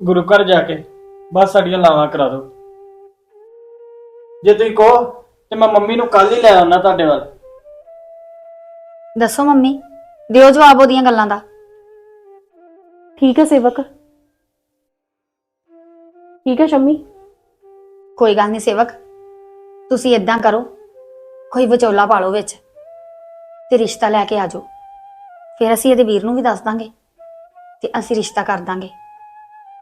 ਗੁਰੂ ਘਰ ਜਾ ਕੇ ਬਸ ਸਾਡੀਆਂ ਲਾਵਾਂ ਕਰਾ ਦਿਓ। ਜੇ ਤੁਸੀਂ ਕਹੋ ਤੇ ਮੈਂ ਮੰਮੀ ਨੂੰ ਕੱਲ ਹੀ ਲੈ ਆਉਣਾ ਤੁਹਾਡੇ ਵੱਲ। ਦੱਸੋ ਮੰਮੀ ਦਿਓ ਜਵਾਬ ਉਹਦੀਆਂ ਗੱਲਾਂ ਦਾ। ਠੀਕ ਹੈ ਸੇਵਕ। ਠੀਕ ਹੈ ਸ਼ੰਮੀ। ਕੋਈ ਗੱਲ ਨਹੀਂ ਸੇਵਕ ਤੁਸੀਂ ਇਦਾਂ ਕਰੋ ਕੋਈ ਵਿਚੋਲਾ ਪਾਲੋ ਵਿੱਚ ਤੇ ਰਿਸ਼ਤਾ ਲੈ ਕੇ ਆ ਜਾਓ। ਫਿਰ ਅਸੀਂ ਇਹਦੇ ਵੀਰ ਨੂੰ ਵੀ ਦੱਸ ਦਾਂਗੇ ਤੇ ਅਸੀਂ ਰਿਸ਼ਤਾ ਕਰ ਦਾਂਗੇ।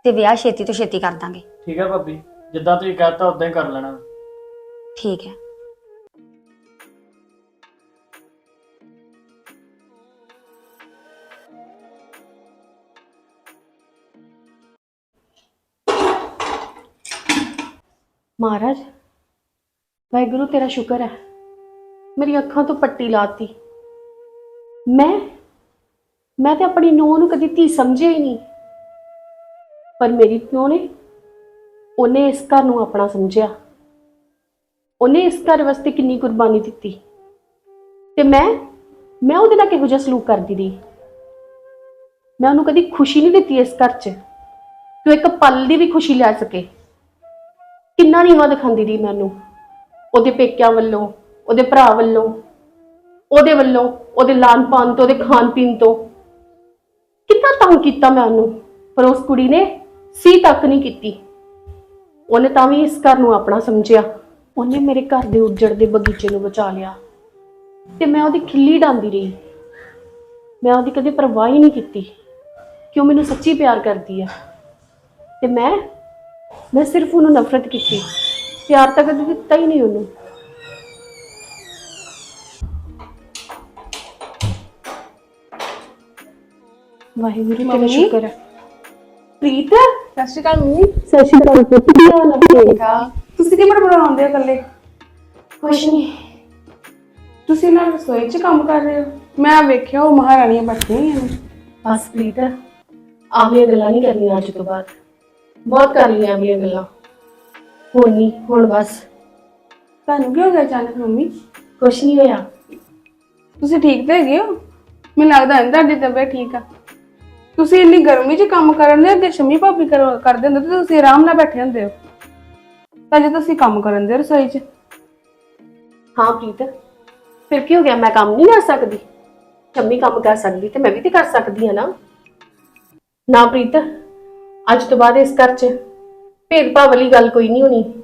ਤੇ ਵਿਆਹ ਛੇਤੀ ਤੋਂ ਛੇਤੀ ਕਰ ਦਾਂਗੇ। ਠੀਕ ਹੈ ਭਾਬੀ ਜਿੱਦਾਂ ਤੁਸੀਂ ਕਹਤਾ ਉਦਾਂ ਹੀ ਕਰ ਲੈਣਾ। ਠੀਕ ਹੈ। ਮਹਾਰਾਜ ਵਾਹਿਗੁਰੂ ਤੇਰਾ ਸ਼ੁਕਰ ਹੈ। ਮੇਰੀ ਅੱਖਾਂ ਤੋਂ ਪੱਟੀ ਲਾਤੀ। ਮੈਂ ਮੈਂ ਤੇ ਆਪਣੀ ਨੂੰਹ ਨੂੰ ਕਦੀ ਧੀ ਸਮਝਿਆ ਹੀ ਨਹੀਂ। ਪਰ ਮੇਰੀ ਪਿਓ ਨੇ ਉਹਨੇ ਇਸ ਘਰ ਨੂੰ ਆਪਣਾ ਸਮਝਿਆ। ਉਹਨੇ ਇਸ ਘਰ ਵਾਸਤੇ ਕਿੰਨੀ ਕੁਰਬਾਨੀ ਦਿੱਤੀ। ਤੇ ਮੈਂ ਮੈਂ ਉਹਦੇ ਨਾਲ ਕਿਹੋ ਜਿਹਾ ਸਲੂਕ ਕਰਦੀ ਰਹੀ। ਮੈਂ ਉਹਨੂੰ ਕਦੀ ਖੁਸ਼ੀ ਨਹੀਂ ਦਿੱਤੀ ਇਸ ਘਰ 'ਚ ਕਿ ਉਹ ਇੱਕ ਪਲ ਦੀ ਵੀ ਖੁਸ਼ੀ ਲੈ ਸਕੇ। ਕਿੰਨਾ ਨੀਵਾਂ ਦਿਖਾਉਂਦੀ ਰਹੀ ਮੈਨੂੰ ਉਹਦੇ ਪੇਕਿਆਂ ਵੱਲੋਂ, ਉਹਦੇ ਭਰਾ ਵੱਲੋਂ, ਉਹਦੇ ਵੱਲੋਂ, ਉਹਦੇ ਲਾਨ ਪਾਨ ਤੋਂ, ਉਹਦੇ ਖਾਣ ਪੀਣ ਤੋਂ। ਕਿੰਨਾ ਤੰਗ ਕੀਤਾ ਮੈਂ ਉਹਨੂੰ। ਪਰ ਉਸ ਕੁੜੀ ਨੇ ਸੀ ਤੱਕ ਨਹੀਂ ਕੀਤੀ। ਉਹਨੇ ਤਾਂ ਵੀ ਇਸ ਘਰ ਨੂੰ ਆਪਣਾ ਸਮਝਿਆ। ਉਹਨੇ ਮੇਰੇ ਘਰ ਦੇ ਉੱਜੜਦੇ ਬਗੀਚੇ ਨੂੰ ਬਚਾ ਲਿਆ। ਤੇ ਮੈਂ ਉਹਦੀ ਖਿੱਲੀ ਡਾਂਦੀ ਰਹੀ। ਮੈਂ ਉਹਦੀ ਕਦੇ ਪਰਵਾਹ ਹੀ ਨਹੀਂ ਕੀਤੀ ਕਿ ਉਹ ਮੈਨੂੰ ਸੱਚੀ ਪਿਆਰ ਕਰਦੀ ਹੈ। ਤੇ ਮੈਂ ਮੈਂ ਸਿਰਫ ਉਹਨੂੰ ਨਫ਼ਰਤ ਕੀਤੀ। ਪਿਆਰ ਤਾਂ ਕਦੇ ਦਿੱਤਾ ਹੀ ਨਹੀਂ ਉਹਨੂੰ। ਵਾਹਿਗੁਰੂ ਤੇਰਾ? ਸ਼ੁਕਰ ਹੈ। ਪ੍ਰੀਤ? ਸਤਿ ਸ਼੍ਰੀ ਅਕਾਲ ਮੰਮੀ। ਸਤਿ ਸ਼੍ਰੀ ਅਕਾਲ ਪੁੱਤ ਕੀ ਹਾਲ ਹੈ ਤੁਸੀਂ ਕੀ ਬਣਾਉਂਦੇ ਹੋ ਇਕੱਲੇ? ਕੁਛ ਨਹੀਂ। ਤੁਸੀਂ ਨਾਲ ਰਸੋਈ 'ਚ ਕੰਮ ਕਰ ਰਹੇ ਹੋ? ਮੈਂ ਵੇਖਿਆ ਉਹ ਮਹਾਰਾਣੀਆਂ ਬੈਠੀਆਂ ਹੋਈਆਂ ਨੇ। ਬਸ ਪ੍ਰੀਤ ਆਵਲੀਆਂ ਗੱਲਾਂ ਨਹੀਂ ਕਰਨੀਆਂ ਅੱਜ ਤੋਂ ਬਾਅਦ। ਬਹੁਤ ਕਰ ਲਈਆਂ ਆਵਲੀਆਂ ਗੱਲਾਂ। ਹੁਣ ਨਹੀਂ ਹੁਣ ਬਸ। ਤੁਹਾਨੂੰ ਕੀ ਹੋ ਗਿਆ ਅਚਾਨਕ ਮੰਮੀ? ਕੁਛ ਨਹੀਂ ਹੋਇਆ। ਤੁਸੀਂ ਠੀਕ ਤਾਂ ਹੈਗੇ ਹੋ? ਮੈਨੂੰ ਲੱਗਦਾ ਨਹੀਂ ਤੁਹਾਡੀ ਤਬੀਅਤ ਠੀਕ ਆ। ਤੁਸੀਂ ਇੰਨੀ ਗਰਮੀ 'ਚ ਕੰਮ ਕਰਨ ਦੇ ਅੱਗੇ ਸ਼ਮੀ ਭਾਬੀ ਕਰੋ- ਕਰਦੇ ਹੁੰਦੇ, ਤੇ ਤੁਸੀਂ ਆਰਾਮ ਨਾਲ ਬੈਠੇ ਹੁੰਦੇ ਹੋ। ਤਾਂ ਜੇ ਤੁਸੀਂ ਕੰਮ ਕਰਨ ਦੇ ਰਸੋਈ 'ਚ। ਹਾਂ ਪ੍ਰੀਤ, ਫਿਰ ਕੀ ਹੋ ਗਿਆ? ਮੈਂ ਕੰਮ ਨਹੀਂ ਕਰ ਸਕਦੀ। ਸ਼ੰਮੀ ਕੰਮ ਕਰ ਸਕਦੀ ਤੇ ਮੈਂ ਵੀ ਤੇ ਕਰ ਸਕਦੀ ਹਾਂ ਨਾ। ਨਾ ਪ੍ਰੀਤ, ਅੱਜ ਤੋਂ ਬਾਅਦ ਇਸ ਘਰ 'ਚ ਭੇਦਭਾਵ ਵਾਲੀ ਗੱਲ ਕੋਈ ਨਹੀਂ ਹੋਣੀ।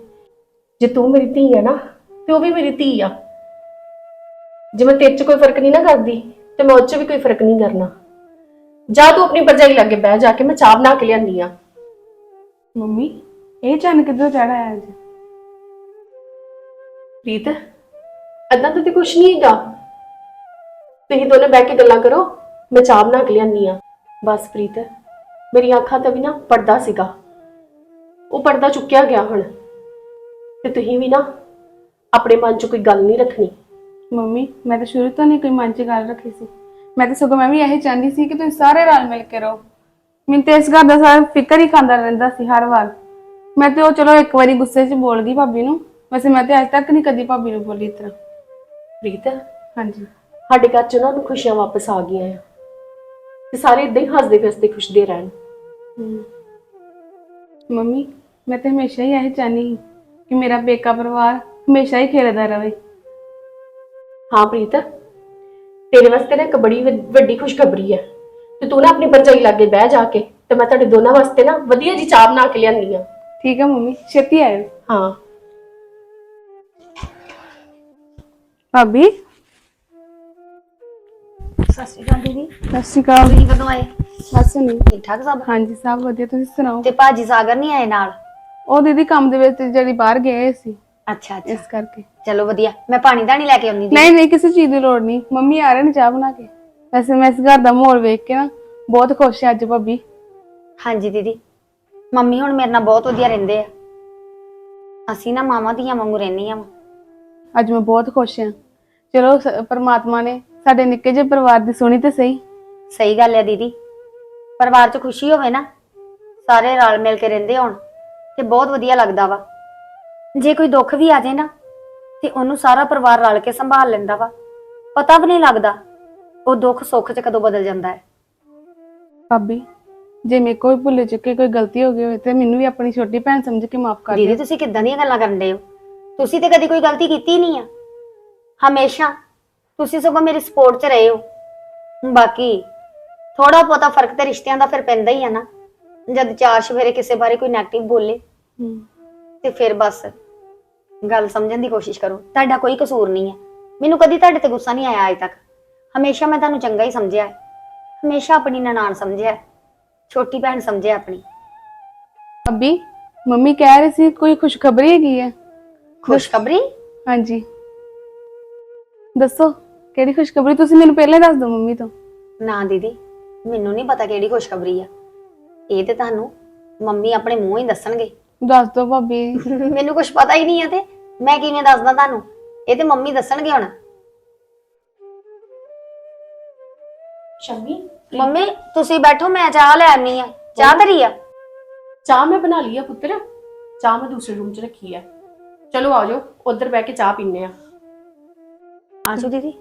ਜੇ ਤੂੰ ਮੇਰੀ ਧੀ ਹੈ ਨਾ, ਤੇ ਉਹ ਵੀ ਮੇਰੀ ਧੀ ਆ। ਜੇ ਮੈਂ ਤੇਰੇ 'ਚ ਕੋਈ ਫ਼ਰਕ ਨਹੀਂ ਨਾ ਕਰਦੀ, ਤੇ ਮੈਂ ਉਹ 'ਚ ਵੀ ਕੋਈ ਫ਼ਰਕ ਨਹੀਂ ਕਰਨਾ। ਜਾ ਤੂੰ ਆਪਣੀ ਭਰਜਾਈ ਲਾਗੇ ਬਹਿ ਜਾ ਕੇ ਮੈਂ ਚਾਹ ਬਣਾ ਕੇ ਲਿਆਂਦੀ ਆ। ਮੰਮੀ ਇਹ ਚੰਨ ਕਿੱਦੋਂ ਚੜਾ ਹੈ ਅੱਜ? ਪ੍ਰੀਤ ਏਦਾਂ ਤਾਂ ਤੇ ਕੁਛ ਨਹੀਂ ਹੈਗਾ। ਤੁਸੀਂ ਦੋਨੇ ਬਹਿ ਕੇ ਗੱਲਾਂ ਕਰੋ ਮੈਂ ਚਾਹ ਬਣਾ ਕੇ ਲਿਆਨੀ ਆ। ਬਸ ਪ੍ਰੀਤ ਮੇਰੀ ਅੱਖਾਂ ਤੇ ਵੀ ਨਾ ਪਰਦਾ ਸੀਗਾ। ਉਹ ਪਰਦਾ ਚੁੱਕਿਆ ਗਿਆ ਹੁਣ। ਤੇ ਤੁਸੀਂ ਵੀ ਨਾ ਆਪਣੇ ਮਨ 'ਚ ਕੋਈ ਗੱਲ ਨਹੀਂ ਰੱਖਣੀ। ਮੰਮੀ ਮੈਂ ਤਾਂ ਸ਼ੁਰੂ ਤੋਂ ਨਹੀਂ ਕੋਈ ਮਨ 'ਚ ਗੱਲ ਰੱਖੀ ਸੀ। ਮੈਂ ਤਾਂ ਸਗੋਂ ਮੈਂ ਵੀ ਇਹੀ ਚਾਹੁੰਦੀ ਸੀ ਕਿ ਤੁਸੀਂ ਸਾਰੇ ਰਲ ਮਿਲ ਕੇ ਰਹੋ। ਮੈਨੂੰ ਤੇ ਇਸ ਗੱਲ ਦਾ ਸਾਰਾ ਫਿਕਰ ਹੀ ਖਾਂਦਾ ਰਹਿੰਦਾ ਸੀ ਹਰ ਵਾਰ। ਮੈਂ ਤੇ ਉਹ ਚਲੋ ਇੱਕ ਵਾਰੀ ਗੁੱਸੇ 'ਚ ਬੋਲ ਗਈ ਭਾਬੀ ਨੂੰ। ਵੈਸੇ ਮੈਂ ਤੇ ਅੱਜ ਤੱਕ ਨਹੀਂ ਕਦੀ ਭਾਬੀ ਨੂੰ ਬੋਲੀ ਇਸ ਤਰ੍ਹਾਂ। ਪ੍ਰੀਤ ਹਾਂਜੀ। ਸਾਡੇ ਘਰ 'ਚ ਨਾ ਨੂੰ ਖੁਸ਼ੀਆਂ ਵਾਪਸ ਆ ਗਈਆਂ ਆ। ਤੇ ਸਾਰੇ ਇਦਾਂ ਹੀ ਹੱਸਦੇ ਫਿਰਦੇ ਖੁਸ਼ਦੇ ਰਹਿਣ। ਮੰਮੀ ਮੈਂ ਤੇ ਹਮੇਸ਼ਾ ਹੀ ਇਹੀ ਚਾਹਨੀ ਸੀ ਕਿ ਮੇਰਾ ਪੇਕਾ ਪਰਿਵਾਰ ਹਮੇਸ਼ਾ ਹੀ ਖੇਡਦਾ ਰਹੇ। ਹਾਂ ਪ੍ਰੀਤ ਤੇਰੇ ਵਾਸਤੇ ਨਾ ਇੱਕ ਬੜੀ ਵ- ਵੱਡੀ ਖੁਸ਼ਖਬਰੀ ਹੈ ਤੇ ਤੂੰ ਨਾ ਆਪਣੀ ਭਰਜਾਈ ਲਾਗੇ ਬਹਿ ਜਾ ਕੇ ਤੇ ਮੈਂ ਤੁਹਾਡੇ ਦੋਨਾਂ ਵਾਸਤੇ ਨਾ ਵਧੀਆ ਜੀ ਚਾਹ ਬਣਾ ਕੇ ਲਿਆਂਦੀ ਆ। ਠੀਕ ਹੈ ਮੰਮੀ ਛੇਤੀ ਆਇਓ ਹਾਂ। ਭਾਬੀ? ਸਤਿ ਸ਼੍ਰੀ ਅਕਾਲ ਦੀਦੀ। ਸਤਿ ਸ਼੍ਰੀ ਅਕਾਲ। ਤੁਸੀਂ ਕਦੋਂ ਆਏ? ਬਸ ਨਹੀਂ ਠੀਕ ਠਾਕ ਸਭ? ਹਾਂਜੀ ਸਭ ਵਧੀਆ ਤੁਸੀਂ ਸੁਣਾਓ? ਤੇ ਭਾਜੀ ਸਾਗਰ ਨਹੀਂ ਆਏ ਨਾਲ? ਉਹ ਦੀਦੀ ਕੰਮ ਦੇ ਵਿੱਚ ਜਿਹੜੀ ਬਾਹਰ ਗਏ ਸੀ। ਅੱਛਾ ਅੱਛਾ। ਇਸ ਕਰਕੇ। ਚਲੋ ਵਧੀਆ ਮੈਂ ਪਾਣੀ ਧਾਣੀ ਲੈ ਕੇ ਆਉਣੀ ਦੀ ਨਹੀਂ ਨਹੀਂ ਕਿਸੇ ਚੀਜ਼ ਦੀ ਲੋੜ ਨਹੀਂ। ਮੰਮੀ ਆ ਰਹੇ ਨੇ ਚਾਹ ਬਣਾ ਕੇ। ਵੈਸੇ ਮੈਂ ਇਸ ਘਰ ਦਾ ਮਾਹੌਲ ਵੇਖ ਕੇ ਨਾ ਬਹੁਤ ਖੁਸ਼ ਹਾਂ ਅੱਜ ਭਾਬੀ। ਹਾਂਜੀ ਦੀਦੀ। ਮੰਮੀ ਹੁਣ ਮੇਰੇ ਨਾਲ ਬਹੁਤ ਵਧੀਆ ਰਹਿੰਦੇ ਆ। ਅਸੀਂ ਨਾ ਮਾਵਾਂ ਦੀਆਂ ਵਾਂਗੂ ਰਹਿੰਦੀਆਂ ਵਾਂ ਅੱਜ ਮੈਂ ਬਹੁਤ ਖੁਸ਼ ਹਾਂ। ਚਲੋ ਸ- ਪ੍ਰਮਾਤਮਾ ਨੇ ਸਾਡੇ ਨਿੱਕੇ ਜਿਹੇ ਪਰਿਵਾਰ ਦੀ ਸੁਣੀ ਤੇ ਸਹੀ। ਸਹੀ ਗੱਲ ਹੈ ਦੀਦੀ। ਪਰਿਵਾਰ 'ਚ ਖੁਸ਼ੀ ਹੋਵੇ ਨਾ ਸਾਰੇ ਰਲ ਮਿਲ ਕੇ ਰਹਿੰਦੇ ਹੋਣ ਤੇ ਬਹੁਤ ਵਧੀਆ ਲੱਗਦਾ ਵਾ। ਜੇ ਕੋਈ ਦੁੱਖ ਵੀ ਆ ਜਾਏ ਨਾ ਤੇ ਉਹਨੂੰ ਸਾਰਾ ਪਰਿਵਾਰ ਰਲ ਕੇ ਸੰਭਾਲ ਲੈਂਦਾ ਵਾ। ਪਤਾ ਵੀ ਨਹੀਂ ਲੱਗਦਾ ਉਹ ਦੁੱਖ ਸੁੱਖ 'ਚ ਕਦੋਂ ਬਦਲ ਜਾਂਦਾ ਹੈ। ਭਾਬੀ ਜੇ ਮੇਰੇ ਕੋਈ ਭੁੱਲੇ ਚੁੱਕੇ ਕੋਈ ਗਲਤੀ ਹੋ ਗਈ ਹੋਵੇ ਤੇ ਮੈਨੂੰ ਵੀ ਆਪਣੀ ਛੋਟੀ ਭੈਣ ਸਮਝ ਕੇ ਮਾਫ ਕਰ ਦੀਦੀ ਦਿਓ। ਤੁਸੀਂ ਕਿੱਦਾਂ ਦੀਆਂ ਗੱਲਾਂ ਕਰਨ ਦੇ ਹੋ? ਤੁਸੀਂ ਤੇ ਕਦੀ ਕੋਈ ਗਲਤੀ ਕੀਤੀ ਨਹੀਂ ਆ। ਹਮੇਸ਼ਾ ਤੁਸੀਂ ਸਗੋਂ ਮੇਰੀ ਸਪੋਰਟ 'ਚ ਰਹੇ ਹੋ। ਬਾਕੀ ਥੋੜਾ ਬਹੁਤਾ ਫ਼ਰਕ ਤੇ ਰਿਸ਼ਤਿਆਂ ਦਾ ਫਿਰ ਪੈਂਦਾ ਹੀ ਆ ਨਾ। ਜਦ ਚਾਰ ਸਵੇਰੇ ਕਿਸੇ ਬਾਰੇ ਕੋਈ ਨੈਗੇਟਿਵ ਬੋਲੇ ਹਮ, ਤੇ ਫਿਰ ਬਸ ਗੱਲ ਸਮਝਣ ਦੀ ਕੋਸ਼ਿਸ਼ ਕਰੋ। ਤੁਹਾਡਾ ਕੋਈ ਕਸੂਰ ਨਹੀਂ ਹੈ। ਮੈਨੂੰ ਕਦੀ ਤੁਹਾਡੇ ਤੇ ਗੁੱਸਾ ਨਹੀਂ ਆਇਆ ਅਜੇ ਤੱਕ। ਹਮੇਸ਼ਾ ਮੈਂ ਤੁਹਾਨੂੰ ਚੰਗਾ ਹੀ ਸਮਝਿਆ ਹੈ। ਹਮੇਸ਼ਾ ਆਪਣੀ ਨਨਾਣ ਸਮਝਿਆ ਹੈ। ਛੋਟੀ ਭੈਣ ਸਮਝਿਆ ਆਪਣੀ। ਅਬੀ ਮੰਮੀ ਕਹਿ ਰਹੀ ਸੀ ਕੋਈ ਖੁਸ਼ਖਬਰੀ ਹੈਗੀ ਹੈ? ਖੁਸ਼ਖਬਰੀ? ਹਾਂਜੀ। ਦੱਸੋ ਕਿਹੜੀ ਖੁਸ਼ਖਬਰੀ? ਤੁਸੀਂ ਮੈਨੂੰ ਪਹਿਲਾਂ ਦੱਸ ਦਿਓ ਮੰਮੀ ਤੋਂ। ਨਾ ਦੀਦੀ ਮੈਨੂੰ ਨਹੀਂ ਪਤਾ ਕਿਹੜੀ ਖੁਸ਼ਖਬਰੀ ਆ। ਇਹ ਤੇ ਤੁਹਾਨੂੰ ਮੰਮੀ ਆਪਣੇ ਮੂੰਹ ਹੀ ਦੱਸਣਗੇ। ਦੱਸ ਦਿਓ ਭਾਬੀ। ਮੈਨੂੰ ਕੁਝ ਪਤਾ ਹੀ ਨਹੀਂ ਆ ਤੇ। ਮੈਂ ਕਿਵੇਂ ਦੱਸਦਾ ਤੁਹਾਨੂੰ? ਇਹ ਤੇ ਮੰਮੀ ਦੱਸਣਗੇ ਹੁਣ। ਸ਼ੰਮੀ ਮੰਮੀ ਤੁਸੀਂ ਬੈਠੋ ਮੈਂ ਚਾਹ ਲੈ ਆਨੀ ਆ ਚਾਹ ਧਰੀ ਆ? ਚਾਹ ਮੈਂ ਬਣਾ ਲਈ ਆ ਪੁੱਤਰ। ਚਾਹ ਮੈਂ ਦੂਸਰੇ ਰੂਮ 'ਚ ਰੱਖੀ ਆ। ਚਲੋ ਆ ਜਾਓ ਉੱਧਰ ਬਹਿ ਕੇ ਚਾਹ ਪੀਨੇ ਆ। ਆਜੋ ਦੀਦੀ।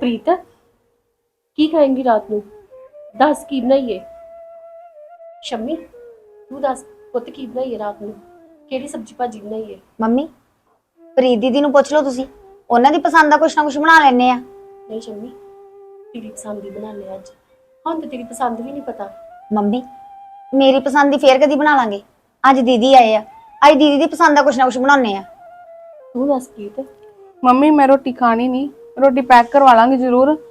ਪ੍ਰੀਤ ਕੀ ਖਾਏਂਗੀ ਰਾਤ ਨੂੰ? ਦੱਸ ਕੀ ਬਣਾਈਏ? ਸ਼ੰਮੀ ਤੂੰ ਦੱਸ ਪੁੱਤ ਕੀ ਬਣਾਈਏ ਰਾਤ ਨੂੰ? ਕਿਹੜੀ ਸਬਜ਼ੀ ਭਾਜੀ ਬਣਾਈਏ? ਮੰਮੀ ਪ੍ਰੀਤ ਦੀਦੀ ਨੂੰ ਪੁੱਛ ਲਓ ਤੁਸੀਂ। ਉਹਨਾਂ ਦੀ ਪਸੰਦ ਦਾ ਕੁਛ ਨਾ ਕੁਛ ਬਣਾ ਲੈਣੇ ਆ। ਨਹੀਂ ਸ਼ੰਮੀ ਤੇਰੀ ਪਸੰਦ ਦੀ ਬਣਾ ਲਿਆ ਅੱਜ। ਹਾਂ ਤੇ ਤੇਰੀ ਪਸੰਦ ਵੀ ਨਹੀਂ ਪਤਾ। ਮੰਮੀ ਮੇਰੀ ਪਸੰਦ ਦੀ ਫੇਰ ਕਦੀ ਬਣਾ ਲਾਂਗੇ? ਅੱਜ ਦੀਦੀ ਆਏ ਆ। ਅੱਜ ਦੀਦੀ ਦੀ ਪਸੰਦ ਦਾ ਕੁਛ ਨਾ ਕੁਛ ਬਣਾਉਣੇ ਆ। ਤੂੰ ਦੱਸ ਪ੍ਰੀਤ। ਮੰਮੀ ਮੈਂ ਰੋਟੀ ਖਾਣੀ ਨਹੀਂ। ਰੋਟੀ ਪੈਕ ਕਰਵਾ ਲਾਂਗੇ ਜ਼ਰੂਰ।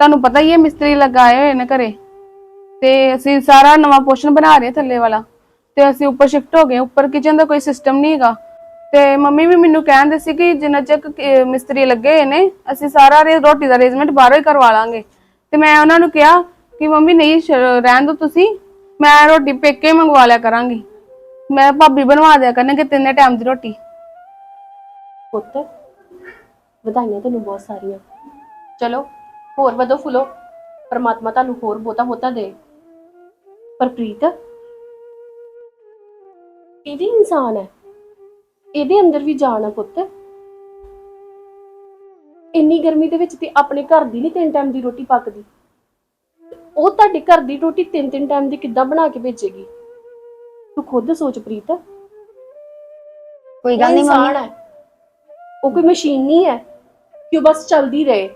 ਤੁਹਾਨੂੰ ਪਤਾ ਹੀ ਹੈ ਮਿਸਤਰੀ ਲਗਾਏ ਹੋਏ ਨੇ ਘਰੇ। ਤੇ ਅਸੀਂ ਸਾਰਾ ਨਵਾਂ ਪੋਰਸ਼ਨ ਬਣਾ ਰਹੇ ਥੱਲੇ ਵਾਲਾ। ਤੇ ਅਸੀਂ ਉੱਪਰ ਸ਼ਿਫਟ ਹੋ ਗਏ। ਉੱਪਰ ਕਿਚਨ ਦਾ ਕੋਈ ਸਿਸਟਮ ਨਹੀਂ ਹੈਗਾ। ਤੇ ਮੰਮੀ ਵੀ ਮੈਨੂੰ ਕਹਿੰਦੇ ਸੀ ਕਿ ਜਿੰਨਾ ਚੱਕ ਮਿਸਤਰੀ ਲੱਗੇ ਹੋਏ ਨੇ, ਅਸੀਂ ਸਾਰਾ ਰੋਟੀ ਦਾ ਅਰੇਂਜਮੈਂਟ ਬਾਹਰੋਂ ਹੀ ਕਰਵਾ ਲਾਂਗੇ। ਤੇ ਮੈਂ ਉਹਨਾਂ ਨੂੰ ਕਿਹਾ ਕਿ ਮੰਮੀ ਨਹੀਂ ਰਹਿਣ ਦਿਓ ਤੁਸੀਂ। ਮੈਂ ਰੋਟੀ ਪੇਕੇ ਮੰਗਵਾ ਲਿਆ ਕਰਾਂਗੀ। ਮੈਂ ਭਾਬੀ ਬਣਵਾ ਦਿਆ ਕਰਨਗੇ ਤਿੰਨੇ ਟਾਈਮ ਦੀ ਰੋਟੀ। ਪੁੱਤ, ਵਧਾਈਆਂ ਤੈਨੂੰ ਬਹੁਤ ਸਾਰੀਆਂ। ਚਲੋ ਹੋਰ ਵਧੋ ਫੁੱਲੋ ਪਰਮਾਤਮਾ ਤੁਹਾਨੂੰ ਹੋਰ ਬਹੁਤਾ ਬਹੁਤਾ ਦੇ। ਪਰ ਪ੍ਰੀਤ ਇਹ ਵੀ ਇਨਸਾਨ ਹੈ। ਇਹਦੇ ਅੰਦਰ ਵੀ ਜਾਨ ਹੈ ਪੁੱਤ। ਇੰਨੀ ਗਰਮੀ ਦੇ ਵਿੱਚ ਤੇ ਆਪਣੇ ਘਰ ਦੀ ਨਹੀਂ ਤਿੰਨ ਟਾਈਮ ਦੀ ਰੋਟੀ ਪੱਕਦੀ। ਉਹ ਤੁਹਾਡੇ ਘਰ ਦੀ ਰੋਟੀ ਤਿੰਨ ਤਿੰਨ ਟਾਈਮ ਦੀ ਕਿੱਦਾਂ ਬਣਾ ਕੇ ਭੇਜੇਗੀ? ਤੂੰ ਖੁਦ ਸੋਚ ਪ੍ਰੀਤ। ਕੋਈ ਗੱਲ ਨਹੀਂ ਮੰਮੀ। ਉਹ ਕੋਈ ਮਸ਼ੀਨ ਨਹੀਂ ਹੈ। ਕਿ ਉਹ ਬਸ ਚੱਲਦੀ ਰਹੇ।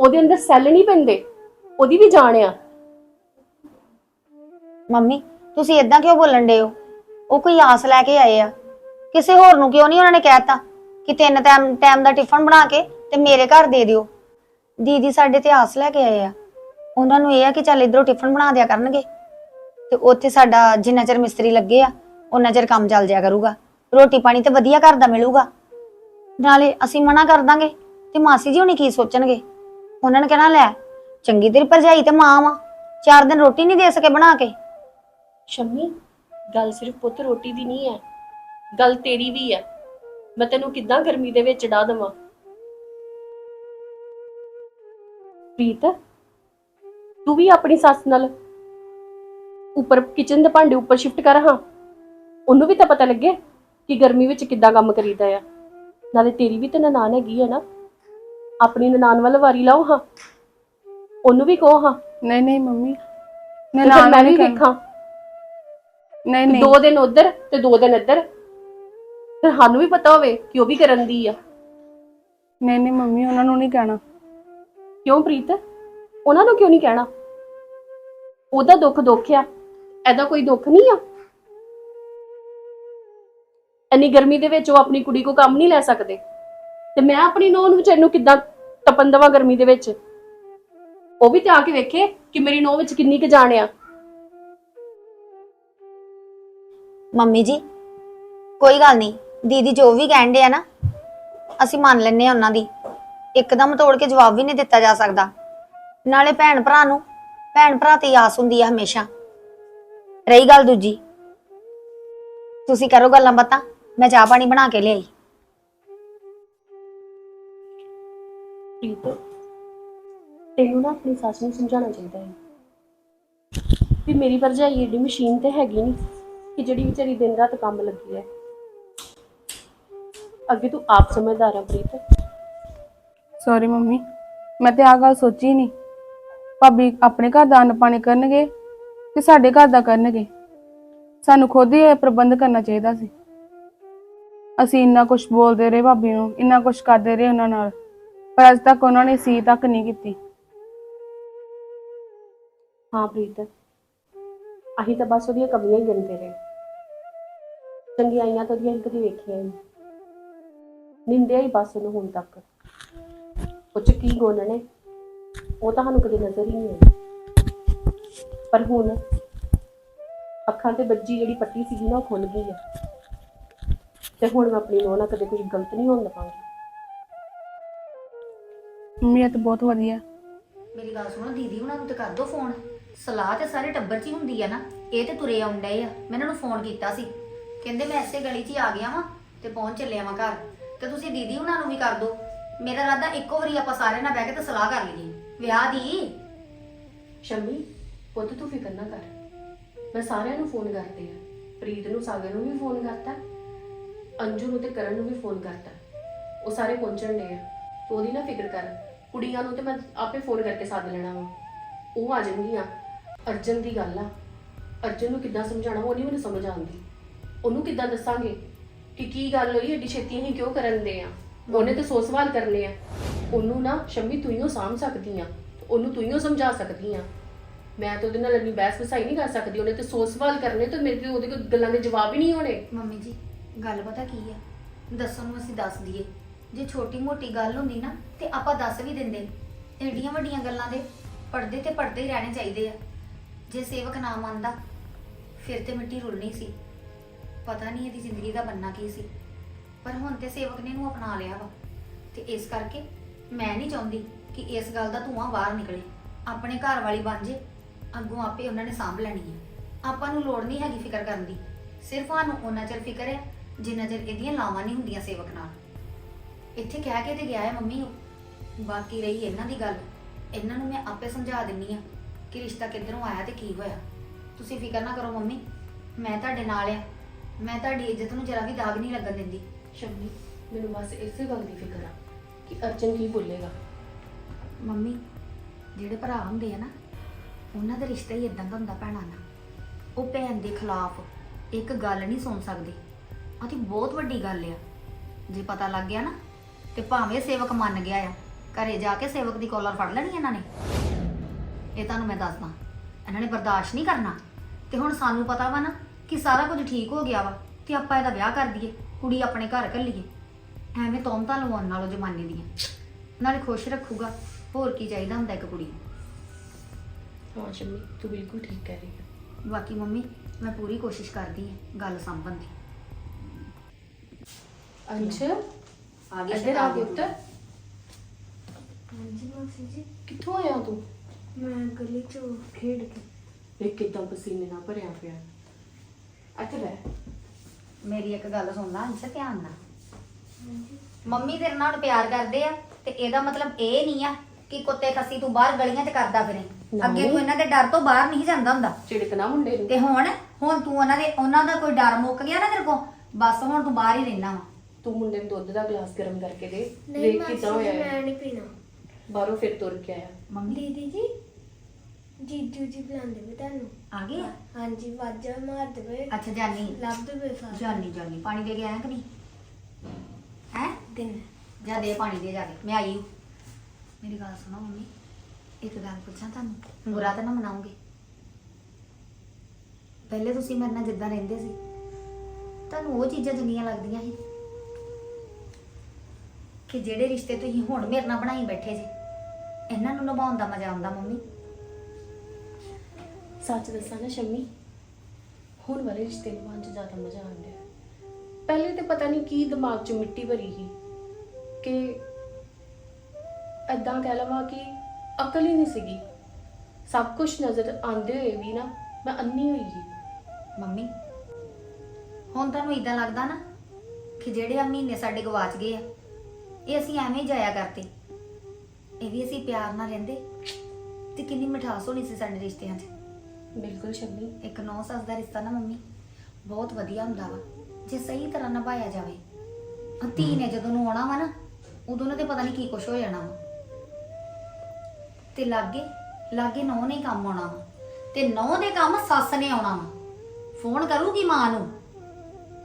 ਉਹਦੇ ਅੰਦਰ ਸੈੱਲ ਨਹੀਂ ਪੈਂਦੇ। ਉਹਦੀ ਵੀ ਜਾਨ ਆ। ਮੰਮੀ, ਤੁਸੀਂ ਇਦਾਂ ਕਿਉਂ ਬੋਲਣ ਦੇ ਹੋ? ਉਹ ਕੋਈ ਆਸ ਲੈ ਕੇ ਆਏ ਆ। ਕਿਸੇ ਹੋਰ ਨੂੰ ਕਿਉਂ ਨਹੀਂ ਉਹਨਾਂ ਨੇ ਕਹਿਤਾ ਕਿ ਤਿੰਨ ਟਾਈਮ ਟਾਈਮ ਦਾ ਟਿਫਨ ਬਣਾ ਕੇ ਤੇ ਮੇਰੇ ਘਰ ਦੇ ਦਿਓ? ਦੀਦੀ ਸਾਡੇ ਤੇ ਆਸ ਲੈ ਕੇ ਆਏ ਆ। ਉਹਨਾਂ ਨੂੰ ਇਹ ਆ ਕਿ ਚੱਲ ਇਧਰੋਂ ਟਿਫਨ ਬਣਾ ਦਿਆ ਕਰਨਗੇ। ਤੇ ਉੱਥੇ ਸਾਡਾ ਜਿੰਨਾ ਚਿਰ ਮਿਸਤਰੀ ਲੱਗੇ ਆ ਉਹਨਾਂ ਚਿਰ ਕੰਮ ਚੱਲ ਜਾਇਆ ਕਰੂਗਾ। ਰੋਟੀ ਪਾਣੀ ਤੇ ਵਧੀਆ ਘਰ ਦਾ ਮਿਲੂਗਾ। ਨਾਲੇ ਅਸੀਂ ਮਨਾ ਕਰ ਦਾਂਗੇ ਤੇ ਮਾਸੀ ਜੀ ਹੁਣੀ ਕੀ ਸੋਚਣਗੇ? ਉਹਨਾਂ ਨੇ ਕਹਿਣਾ, ਲੈ, ਚੰਗੀ ਤੇਰੀ ਭਰਜਾਈ ਤੇ ਮਾਂ ਵਾ। ਚਾਰ ਦਿਨ ਰੋਟੀ ਨਹੀਂ ਦੇ ਸਕੇ ਬਣਾ ਕੇ। ਸ਼ੰਮੀ, ਗੱਲ ਸਿਰਫ ਪੁੱਤ ਰੋਟੀ ਦੀ ਨਹੀਂ ਹੈ ਗੱਲ ਤੇਰੀ ਵੀ ਹੈ ਮੈਂ ਤੈਨੂੰ ਕਿੱਦਾਂ ਗਰਮੀ ਦੇ ਵਿੱਚ ਡਾ ਦੇਵਾਂ? ਪ੍ਰੀਤ, ਤੂੰ ਵੀ ਆਪਣੀ ਸੱਸ ਨਾਲ ਉੱਪਰ ਕਿਚਨ ਦੇ ਭਾਂਡੇ ਉੱਪਰ ਸ਼ਿਫਟ ਕਰ, ਹਾਂ। ਉਹਨੂੰ ਵੀ ਤਾਂ ਪਤਾ ਲੱਗੇ ਕਿ ਗਰਮੀ ਵਿੱਚ ਕਿੱਦਾਂ ਕੰਮ ਕਰੀਦਾ ਆ। ਨਾਲੇ ਤੇਰੀ ਵੀ ਤਾਂ ਨਾਨ ਹੈਗੀ ਹੈ ਨਾ। ਆਪਣੀ ਨਨਾਣ ਵੱਲ ਵਾਰੀ ਲਾਓ ਹਾਂ। ਉਹਨੂੰ ਵੀ ਕਹੋ ਹਾਂ। ਨਹੀਂ ਨਹੀਂ ਮੰਮੀ। ਮੈਂ ਫਿਰ ਮੈਂ ਨਹੀਂ ਵੀ ਵੇਖਾਂ ਨਹੀਂ ਨਹੀਂ। ਦੋ ਦਿਨ ਉਧਰ ਤੇ ਦੋ ਦਿਨ ਇੱਧਰ। ਫਿਰ ਸਾਨੂੰ ਵੀ ਪਤਾ ਹੋਵੇ ਕਿ ਉਹ ਵੀ ਕਰਨ ਦੀ ਆ। ਨਹੀਂ ਨਹੀਂ ਮੰਮੀ ਉਹਨਾਂ ਨੂੰ ਨਹੀਂ ਕਹਿਣਾ। ਕਿਉਂ ਪ੍ਰੀਤ? ਉਹਨਾਂ ਨੂੰ ਕਿਉਂ ਨਹੀਂ ਕਹਿਣਾ? ਉਹਦਾ ਦੁੱਖ ਦੁੱਖ ਆ। ਐਦਾ ਕੋਈ ਦੁੱਖ ਨਹੀਂ ਆ। ਇੰਨੀ ਗਰਮੀ ਦੇ ਵਿੱਚ ਉਹ ਆਪਣੀ ਕੁੜੀ ਕੋ ਕੰਮ ਨਹੀਂ ਲੈ ਸਕਦੇ। ਤੇ ਮੈਂ ਆਪਣੀ ਨੂੰਹ ਨੂੰ ਵਿਚਾਰੀ ਨੂੰ ਕਿੱਦਾਂ ਤਪਨ ਦੇਵਾਂ ਗਰਮੀ ਦੇ ਵਿੱਚ। ਉਹ ਵੀ ਤੇ ਆ ਕੇ ਵੇਖੇ ਕਿ ਮੇਰੀ ਨੂੰਹ ਵਿੱਚ ਕਿੰਨੀ ਕੁ ਜਾਣ ਆ। ਮੰਮੀ ਜੀ, ਕੋਈ ਗੱਲ ਨਹੀਂ, ਦੀਦੀ ਜੋ ਵੀ ਕਹਿੰਦੇ ਆ ਨਾ, ਅਸੀਂ ਮੰਨ ਲੈਨੇ ਆ ਉਹਨਾਂ ਦੀ। ਇੱਕਦਮ ਤੋੜ ਕੇ ਜਵਾਬ ਵੀ ਨਹੀਂ ਦਿੱਤਾ ਜਾ ਸਕਦਾ। ਨਾਲੇ ਭੈਣ ਭਰਾ ਨੂੰ, ਭੈਣ ਭਰਾ ਤੇ ਹੀ ਆਸ ਹੁੰਦੀ ਆ ਹਮੇਸ਼ਾ। ਰਹੀ ਗੱਲ ਦੂਜੀ। ਤੁਸੀਂ ਕਰੋ ਗੱਲਾਂ ਬਾਤਾਂ, ਮੈਂ ਚਾਹ ਪਾਣੀ ਬਣਾ ਕੇ ਲਿਆਈ। ਪ੍ਰੀਤ ਤੈਨੂੰ ਨਾ ਆਪਣੀ ਸੱਸ ਨੂੰ ਸਮਝਾਉਣਾ ਚਾਹੀਦਾ ਹੈ ਵੀ ਮੇਰੀ ਭਰਜਾਈ ਏਡੀ ਮਸ਼ੀਨ ਤੇ ਹੈਗੀ ਨਹੀਂ ਕਿ ਜਿਹੜੀ ਵਿਚਾਰੀ ਦਿਨ ਰਾਤ ਕੰਮ ਲੱਗੀ ਹੈ। ਅੱਗੇ ਤੂੰ ਆਪ ਸਮਝਦਾਰ ਆ ਪ੍ਰੀਤ। ਸੌਰੀ ਮੰਮੀ, ਮੈਂ ਤੇ ਆ ਗੱਲ ਸੋਚੀ ਨਹੀਂ ਭਾਬੀ ਆਪਣੇ ਘਰ ਦਾ ਅੰਨ ਪਾਣੀ ਕਰਨਗੇ ਤੇ ਸਾਡੇ ਘਰ ਦਾ ਕਰਨਗੇ। ਸਾਨੂੰ ਖੁਦ ਹੀ ਇਹ ਪ੍ਰਬੰਧ ਕਰਨਾ ਚਾਹੀਦਾ ਸੀ। ਅਸੀਂ ਇੰਨਾ ਕੁਝ ਬੋਲਦੇ ਰਹੇ ਭਾਬੀ ਨੂੰ, ਇੰਨਾ ਕੁਝ ਕਰਦੇ ਰਹੇ ਉਹਨਾਂ ਨਾਲ। ਪਰ ਅੱਜ ਤੱਕ ਉਹਨਾਂ ਨੇ ਸੀ ਤੱਕ ਨਹੀਂ ਕੀਤੀ। ਹਾਂ ਪ੍ਰੀਤ ਅਸੀਂ ਤਾਂ ਬਸ ਉਹਦੀਆਂ ਕਮੀਆਂ ਹੀ ਗਿਣਦੇ ਰਹੇ। ਚੰਗਿਆਈਆਂ ਤਾਂ ਉਹਦੀਆਂ ਅਸੀਂ ਕਦੀ ਵੇਖੀਆਂ ਹੀ ਨਹੀਂ। ਨਿੰਦਿਆ ਹੀ ਬਸ ਉਹਨੂੰ ਹੁਣ ਤੱਕ। ਉਹ ਚ ਕੀ ਗੁਣ ਨੇ? ਉਹ ਤਾਂ ਸਾਨੂੰ ਕਦੇ ਨਜ਼ਰ ਹੀ ਨਹੀਂ ਆਈ। ਪਰ ਹੁਣ ਅੱਖਾਂ ਤੇ ਵੱਜੀ ਜਿਹੜੀ ਪੱਟੀ ਸੀਗੀ ਨਾ, ਉਹ ਖੁੱਲ ਗਈ ਹੈ ਤੇ ਹੁਣ ਮੈਂ ਆਪਣੀ ਨੂੰਹ ਨਾਲ ਕਦੇ ਕੁਝ ਗਲਤ ਨਹੀਂ ਹੋਣ ਦਵਾਂਗੀ। ਇਹ ਤਾਂ ਬਹੁਤ ਵਧੀਆ। ਮੇਰੀ ਗੱਲ ਸੁਣੋ ਦੀਦੀ ਉਹਨਾਂ ਨੂੰ ਤੇ ਕਰ ਦੋ ਫੋਨ। ਸਲਾਹ ਤੇ ਸਾਰੇ ਟੱਬਰ 'ਚ ਹੀ ਹੁੰਦੀ ਆ ਨਾ। ਇਹ ਤੇ ਤੁਰੇ ਆਉਂਦੇ ਆ। ਮੈਂ ਇਹਨਾਂ ਨੂੰ ਫੋਨ ਕੀਤਾ ਸੀ। ਕਹਿੰਦੇ ਮੈਂ ਐਸੇ ਗਲੀ 'ਚ ਹੀ ਆ ਗਿਆ ਵਾਂ ਤੇ ਪਹੁੰਚ ਚੱਲਿਆ ਵਾਂ ਘਰ। ਤੇ ਤੁਸੀਂ ਦੀਦੀ ਉਹਨਾਂ ਨੂੰ ਵੀ ਕਰ ਦੋ। ਮੇਰਾ ਇਰਾਦਾ ਇੱਕੋ ਵਾਰੀ ਆਪਾਂ ਸਾਰਿਆਂ ਨਾਲ ਬਹਿ ਕੇ ਤੇ ਸਲਾਹ ਕਰ ਲਈਏ। ਵਿਆਹ ਦੀ? ਸ਼ੰਮੀ ਪੁੱਤ ਤੂੰ ਫਿਕਰ ਨਾ ਕਰ। ਮੈਂ ਸਾਰਿਆਂ ਨੂੰ ਫੋਨ ਕਰਤੇ ਆ। ਪ੍ਰੀਤ ਨੂੰ ਸਾਗਰ ਨੂੰ ਵੀ ਫੋਨ ਕਰਤਾ। ਅੰਜੂ ਨੂੰ ਤੇ ਕਰਨ ਨੂੰ ਵੀ ਫੋਨ ਕਰਤਾ। ਉਹ ਸਾਰੇ ਪਹੁੰਚਣ ਦੇ ਆ। ਤੂੰ ਉਹਦੀ ਨਾ ਫਿਕਰ ਕਰ। ਕੁੜੀਆਂ ਨੂੰ ਤੇ ਮੈਂ ਆਪੇ ਫੋਨ ਕਰਕੇ ਸੱਦ ਲੈਣਾ ਵਾ। ਉਹ ਆ ਜਾਣਗੀਆਂ। ਅਰਜਨ ਦੀ ਗੱਲ ਆ। ਅਰਜਨ ਨੂੰ ਕਿੱਦਾਂ ਸਮਝਾਉਣਾ ਉਹ ਨਹੀਂ ਮੈਨੂੰ ਸਮਝ ਆਉਂਦੀ। ਉਹਨੂੰ ਕਿੱਦਾਂ ਦੱਸਾਂਗੇ ਕਿ ਕੀ ਗੱਲ ਹੋਈ, ਏਡੀ ਛੇਤੀ ਅਸੀਂ ਕਿਉਂ ਕਰਨ ਦੇ ਆ? ਉਹਨੇ ਤੇ ਸੌ ਸਵਾਲ ਕਰਨੇ ਆ। ਉਹਨੂੰ ਨਾ ਸ਼ੰਮੀ ਤੂੰ ਹੀ ਉਹ ਸਾਂਭ ਸਕਦੀ ਆ ਉਹਨੂੰ ਤੂੰ ਹੀ ਉਹ ਸਮਝਾ ਸਕਦੀ ਆ। ਮੈਂ ਤਾਂ ਉਹਦੇ ਨਾਲ ਇੰਨੀ ਬਹਿਸ ਵਸਾਈ ਨਹੀਂ ਕਰ ਸਕਦੀ, ਉਹਨੇ ਤੇ ਸੋਚ ਸਵਾਲ ਕਰਨੇ ਤੇ ਮੇਰੇ ਕੋਲ ਉਹਦੇ ਕੋਲ ਗੱਲਾਂ ਦੇ ਜਵਾਬ ਹੀ ਨਹੀਂ ਹੋਣੇ। ਮੰਮੀ ਜੀ, ਗੱਲ ਪਤਾ ਕੀ ਆ? ਦੱਸਣ ਨੂੰ ਅਸੀਂ ਦੱਸ ਦਈਏ। ਜੇ ਛੋਟੀ ਮੋਟੀ ਗੱਲ ਹੁੰਦੀ ਨਾ, ਤੇ ਆਪਾਂ ਦੱਸ ਵੀ ਦਿੰਦੇ। ਏਡੀਆਂ ਵੱਡੀਆਂ ਗੱਲਾਂ ਦੇ ਪਰਦੇ ਤੇ ਪਰਦੇ ਹੀ ਰਹਿਣੇ ਚਾਹੀਦੇ ਆ। ਜੇ ਸੇਵਕ ਨਾ ਮੰਨਦਾ, ਫਿਰ ਤੇ ਮਿੱਟੀ ਰੁਲਣੀ ਸੀ। ਪਤਾ ਨਹੀਂ ਇਹਦੀ ਜ਼ਿੰਦਗੀ ਦਾ ਬੰਨਾ ਕੀ ਸੀ। ਪਰ ਹੁਣ ਤੇ ਸੇਵਕ ਨੇ ਇਹਨੂੰ ਅਪਣਾ ਲਿਆ ਵਾ। ਤੇ ਇਸ ਕਰਕੇ ਮੈਂ ਨਹੀਂ ਚਾਹੁੰਦੀ ਕਿ ਇਸ ਗੱਲ ਦਾ ਧੂਆਂ ਬਾਹਰ ਨਿਕਲੇ। ਆਪਣੇ ਘਰ ਵਾਲੀ ਬਣ ਜੇ, ਅੱਗੋਂ ਆਪੇ ਉਹਨਾਂ ਨੇ ਸਾਂਭ ਲੈਣੀ ਹੈ ਆਪਾਂ ਨੂੰ ਲੋੜ ਨਹੀਂ ਹੈਗੀ ਫਿਕਰ ਕਰਨ ਦੀ। ਸਿਰਫ ਸਾਨੂੰ ਉਹਨਾਂ ਚਿਰ ਫਿਕਰ ਹੈ, ਜਿੰਨਾ ਚਿਰ ਇਹਦੀਆਂ ਲਾਵਾਂ ਨਹੀਂ ਹੁੰਦੀਆਂ ਸੇਵਕ ਨਾਲ। ਇੱਥੇ ਕਹਿ ਕੇ ਤੇ ਗਿਆ ਹੈ ਮੰਮੀ ਉਹ ਬਾਕੀ ਰਹੀ ਇਹਨਾਂ ਦੀ ਗੱਲ। ਇਹਨਾਂ ਨੂੰ ਮੈਂ ਆਪੇ ਸਮਝਾ ਦਿੰਨੀ ਆ ਕਿ ਰਿਸ਼ਤਾ ਕਿੱਧਰੋਂ ਆਇਆ ਤੇ ਕੀ ਹੋਇਆ। ਤੁਸੀਂ ਫਿਕਰ ਨਾ ਕਰੋ ਮੰਮੀ ਮੈਂ ਤੁਹਾਡੇ ਨਾਲ ਆ। ਮੈਂ ਤੁਹਾਡੀ ਇੱਜ਼ਤ ਨੂੰ ਜਰਾ ਵੀ ਦਾਗ ਨਹੀਂ ਲੱਗਣ ਦਿੰਦੀ। ਸ਼ੰਮੀ ਮੈਨੂੰ ਬਸ ਇਸੇ ਗੱਲ ਦੀ ਫਿਕਰ ਆ ਕਿ ਅਰਜਨ ਕੀ ਬੋਲੇਗਾ। ਮੰਮੀ ਜਿਹੜੇ ਭਰਾ ਹੁੰਦੇ ਆ ਨਾ ਉਹਨਾਂ ਦਾ ਰਿਸ਼ਤਾ ਹੀ ਇਦਾਂ ਦਾ ਹੁੰਦਾ ਭੈਣਾਂ ਨਾਲ ਉਹ ਭੈਣ ਦੇ ਖਿਲਾਫ ਇੱਕ ਗੱਲ ਨਹੀਂ ਸੁਣ ਸਕਦੇ। ਆਹ ਤੇ ਬਹੁਤ ਵੱਡੀ ਗੱਲ ਆ। ਜੇ ਪਤਾ ਲੱਗ ਗਿਆ ਨਾ ਤੇ ਭਾਵੇਂ ਸੇਵਕ ਮੰਨ ਗਿਆ ਆ ਘਰੇ ਜਾ ਕੇ ਸੇਵਕ ਦੀ ਕੋਲਰ ਫੜ ਲੈਣੀ ਇਹਨਾਂ ਨੇ। ਇਹ ਤੁਹਾਨੂੰ ਮੈਂ ਦੱਸਦਾ ਇਹਨਾਂ ਨੇ ਬਰਦਾਸ਼ਤ ਨਹੀਂ ਕਰਨਾ। ਤੇ ਹੁਣ ਸਾਨੂੰ ਪਤਾ ਵਾ ਨਾ ਕਿ ਸਾਰਾ ਕੁਝ ਠੀਕ ਹੋ ਗਿਆ ਵਾ ਤੇ ਆਪਾਂ ਇਹਦਾ ਵਿਆਹ ਕਰ ਦਈਏ ਕੁੜੀ ਆਪਣੇ ਘਰ ਘੱਲੀਏ। ਐਵੇਂ ਤੋਮਤਾਂ ਲਵਾਉਣ ਨਾਲੋਂ ਜਮਾਨੇ ਦੀਆਂ। ਨਾਲੇ ਖੁਸ਼ ਰੱਖੂਗਾ ਹੋਰ ਕੀ ਚਾਹੀਦਾ ਹੁੰਦਾ ਇੱਕ ਕੁੜੀ ਨੂੰ? ਹਾਂ ਸ਼ੰਮੀ ਤੂੰ ਬਿਲਕੁਲ ਠੀਕ ਕਹਿ ਰਹੀ ਹੈ। ਬਾਕੀ ਮੰਮੀ ਮੈਂ ਪੂਰੀ ਕੋਸ਼ਿਸ਼ ਕਰਦੀ ਹਾਂ ਗੱਲ ਸੰਭਣ ਦੀ। ਅੰਸ਼? ਆ ਗਈ ਇੱਧਰ ਆ ਸ਼ੈਤਾਨ ਦੀ ਪੁੱਤ ਹਾਂਜੀ ਮਾਸੀ ਜੀ ਕਿੱਥੋਂ ਆਇਆ ਤੂੰ ਮੈਂ ਗਲੀ ਚ ਖੇਡ ਕੇ ਵੇਖ ਕਿਦਾਂ ਪਸੀਨੇ ਨਾਲ ਭਰਿਆ ਪਿਆ ਇੱਥੇ ਲੈ ਮੇਰੀ ਇੱਕ ਗੱਲ ਸੁਣਨਾ ਅੰਸ਼ ਧਿਆਨ ਨਾਲ। ਮੰਮੀ ਤੇਰੇ ਨਾਲ ਪਿਆਰ ਕਰਦੇ ਆ ਤੇ ਇਹਦਾ ਮਤਲਬ ਇਹ ਨਹੀਂ ਆ ਕਿ ਕੁੱਤੇ ਖੱਸੀ ਤੂੰ ਬਾਹਰ ਗਲੀਆਂ 'ਚ ਕਰਦਾ ਫਿਰੇ। ਅੱਗੇ ਤੂੰ ਇਹਨਾਂ ਦੇ ਡਰ ਤੋਂ ਬਾਹਰ ਨਹੀਂ ਜਾਂਦਾ ਹੁੰਦਾ। ਝਿੜਕਣਾ ਮੁੰਡੇ ਨੂੰ। ਤੇ ਹੁਣ ਹੁਣ ਤੂੰ ਉਹਨਾਂ ਦੇ ਉਹਨਾਂ ਦਾ ਕੋਈ ਡਰ ਮੁੱਕ ਗਿਆ ਨਾ ਤੇਰੇ ਕੋਲ ਬਸ ਹੁਣ ਤੂੰ ਬਾਹਰ ਹੀ ਰਹਿਣਾ ਵਾ। ਤੂੰ ਮੁੰਡੇ ਨੂੰ ਦੁੱਧ ਦਾ ਗਲਾਸ ਗਰਮ ਕਰਕੇ ਦੇ। ਨਹੀਂ ਵੇਖ ਮਾਸੀ ਕਿਦਾਂ ਜੀ ਹੋਇਆ ਹੈ। ਮੈਂ ਨਹੀਂ ਪੀਣਾ। ਬਾਹਰੋਂ ਫਿਰ ਤੁਰ ਕੇ ਆਇਆ। ਮੰਮੀ? ਦੀਦੀ ਜੀ ਜੀਜੂ ਜੀ ਬੁਲਾਉਂਦੇ ਵੇ ਤੁਹਾਨੂੰ। ਆ ਗਏ ਆ? ਹਾਂਜੀ ਵਾਜਾ ਮਾਰਦੇ ਵੇ ਅੱਛਾ ਜਾਨੀ। ਲੱਭਦੇ ਵੇ ਫਾਰ ਜਾਨੀ ਜਾਨੀ। ਪਾਣੀ ਦੇ ਕੇ ਆਇਆ ਕਿ ਨਹੀਂ? ਹੈ? ਦਿਨ ਜਾ ਦੇ ਪਾਣੀ ਦੇ ਜਾ ਕੇ ਮੈਂ ਆਈ ਹੂੰ। ਮੇਰੀ ਗੱਲ ਸੁਣੋ ਮੰਮੀ। ਇੱਕ ਗੱਲ ਪੁੱਛਾਂ ਤੁਹਾਨੂੰ। ਬੁਰਾ ਤਾਂ ਨਾ ਮਨਾਉਂਗੇ ਪਹਿਲੇ ਤੁਸੀਂ ਮੇਰੇ ਨਾਲ ਜਿੱਦਾਂ ਰਹਿੰਦੇ ਸੀ। ਤੁਹਾਨੂੰ ਉਹ ਚੀਜ਼ਾਂ ਚੰਗੀਆਂ ਲੱਗਦੀਆਂ ਸੀ। ਕਿ ਜਿਹੜੇ ਰਿਸ਼ਤੇ ਤੁਸੀਂ ਹੁਣ ਮੇਰੇ ਨਾਲ ਬਣਾਈ ਬੈਠੇ ਜੀ ਇਹਨਾਂ ਨੂੰ ਨਿਭਾਉਣ ਦਾ ਮਜ਼ਾ ਆਉਂਦਾ ਮੰਮੀ। ਸੱਚ ਦੱਸਾਂ ਨਾ ਸ਼ੰਮੀ ਹੁਣ ਵਾਲੇ ਰਿਸ਼ਤੇ ਨਿਭਾਉਣ 'ਚ ਜ਼ਿਆਦਾ ਮਜ਼ਾ ਆਉਂਦਾ ਹੈ ਪਹਿਲੇ ਤੇ ਪਤਾ ਨਹੀਂ ਕੀ ਦਿਮਾਗ 'ਚ ਮਿੱਟੀ ਭਰੀ ਸੀ ਕਿ ਐਦਾਂ ਕਹਿ ਲਵਾਂ ਕਿ ਅਕਲ ਹੀ ਨਹੀਂ ਸੀਗੀ। ਸਭ ਕੁਝ ਨਜ਼ਰ ਆਉਂਦੇ ਹੋਏ ਵੀ ਨਾ ਮੈਂ ਅੰਨੀ ਹੋਈ ਸੀ। ਮੰਮੀ ਹੁਣ ਤੁਹਾਨੂੰ ਇਦਾਂ ਲੱਗਦਾ ਨਾ ਕਿ ਜਿਹੜੇ ਆ ਮਹੀਨੇ ਸਾਡੇ ਗਵਾਚ ਗਏ ਆ ਇਹ ਅਸੀਂ ਐਵੇਂ ਹੀ ਜਾਇਆ ਕਰਦੇ। ਇਹ ਵੀ ਅਸੀਂ ਪਿਆਰ ਨਾਲ ਰਹਿੰਦੇ। ਤੇ ਕਿੰਨੀ ਮਿਠਾਸ ਹੋਣੀ ਸੀ ਸਾਡੇ ਰਿਸ਼ਤਿਆਂ 'ਚ। ਬਿਲਕੁਲ ਸ਼ੰਮੀ। ਇੱਕ ਨੌ ਸੱਸ ਦਾ ਰਿਸ਼ਤਾ ਨਾ ਮੰਮੀ। ਬਹੁਤ ਵਧੀਆ ਹੁੰਦਾ ਵਾ। ਜੇ ਸਹੀ ਤਰ੍ਹਾਂ ਨਿਭਾਇਆ ਜਾਵੇ। ਆਹ ਧੀ ਨੇ ਜਦੋਂ ਨੂੰ ਆਉਣਾ ਵਾ ਨਾ ਉਦੋਂ ਨੇ ਤੇ ਪਤਾ ਨਹੀਂ ਕੀ ਕੁਛ ਹੋ ਜਾਣਾ ਵਾ। ਤੇ ਲਾਗੇ ਲਾਗੇ ਨੌ ਨੇ ਹੀ ਕੰਮ ਆਉਣਾ ਵਾ। ਤੇ ਨੌ ਦੇ ਕੰਮ ਸੱਸ ਨੇ ਆਉਣਾ ਵਾ। ਫੋਨ ਕਰੂਗੀ ਮਾਂ ਨੂੰ?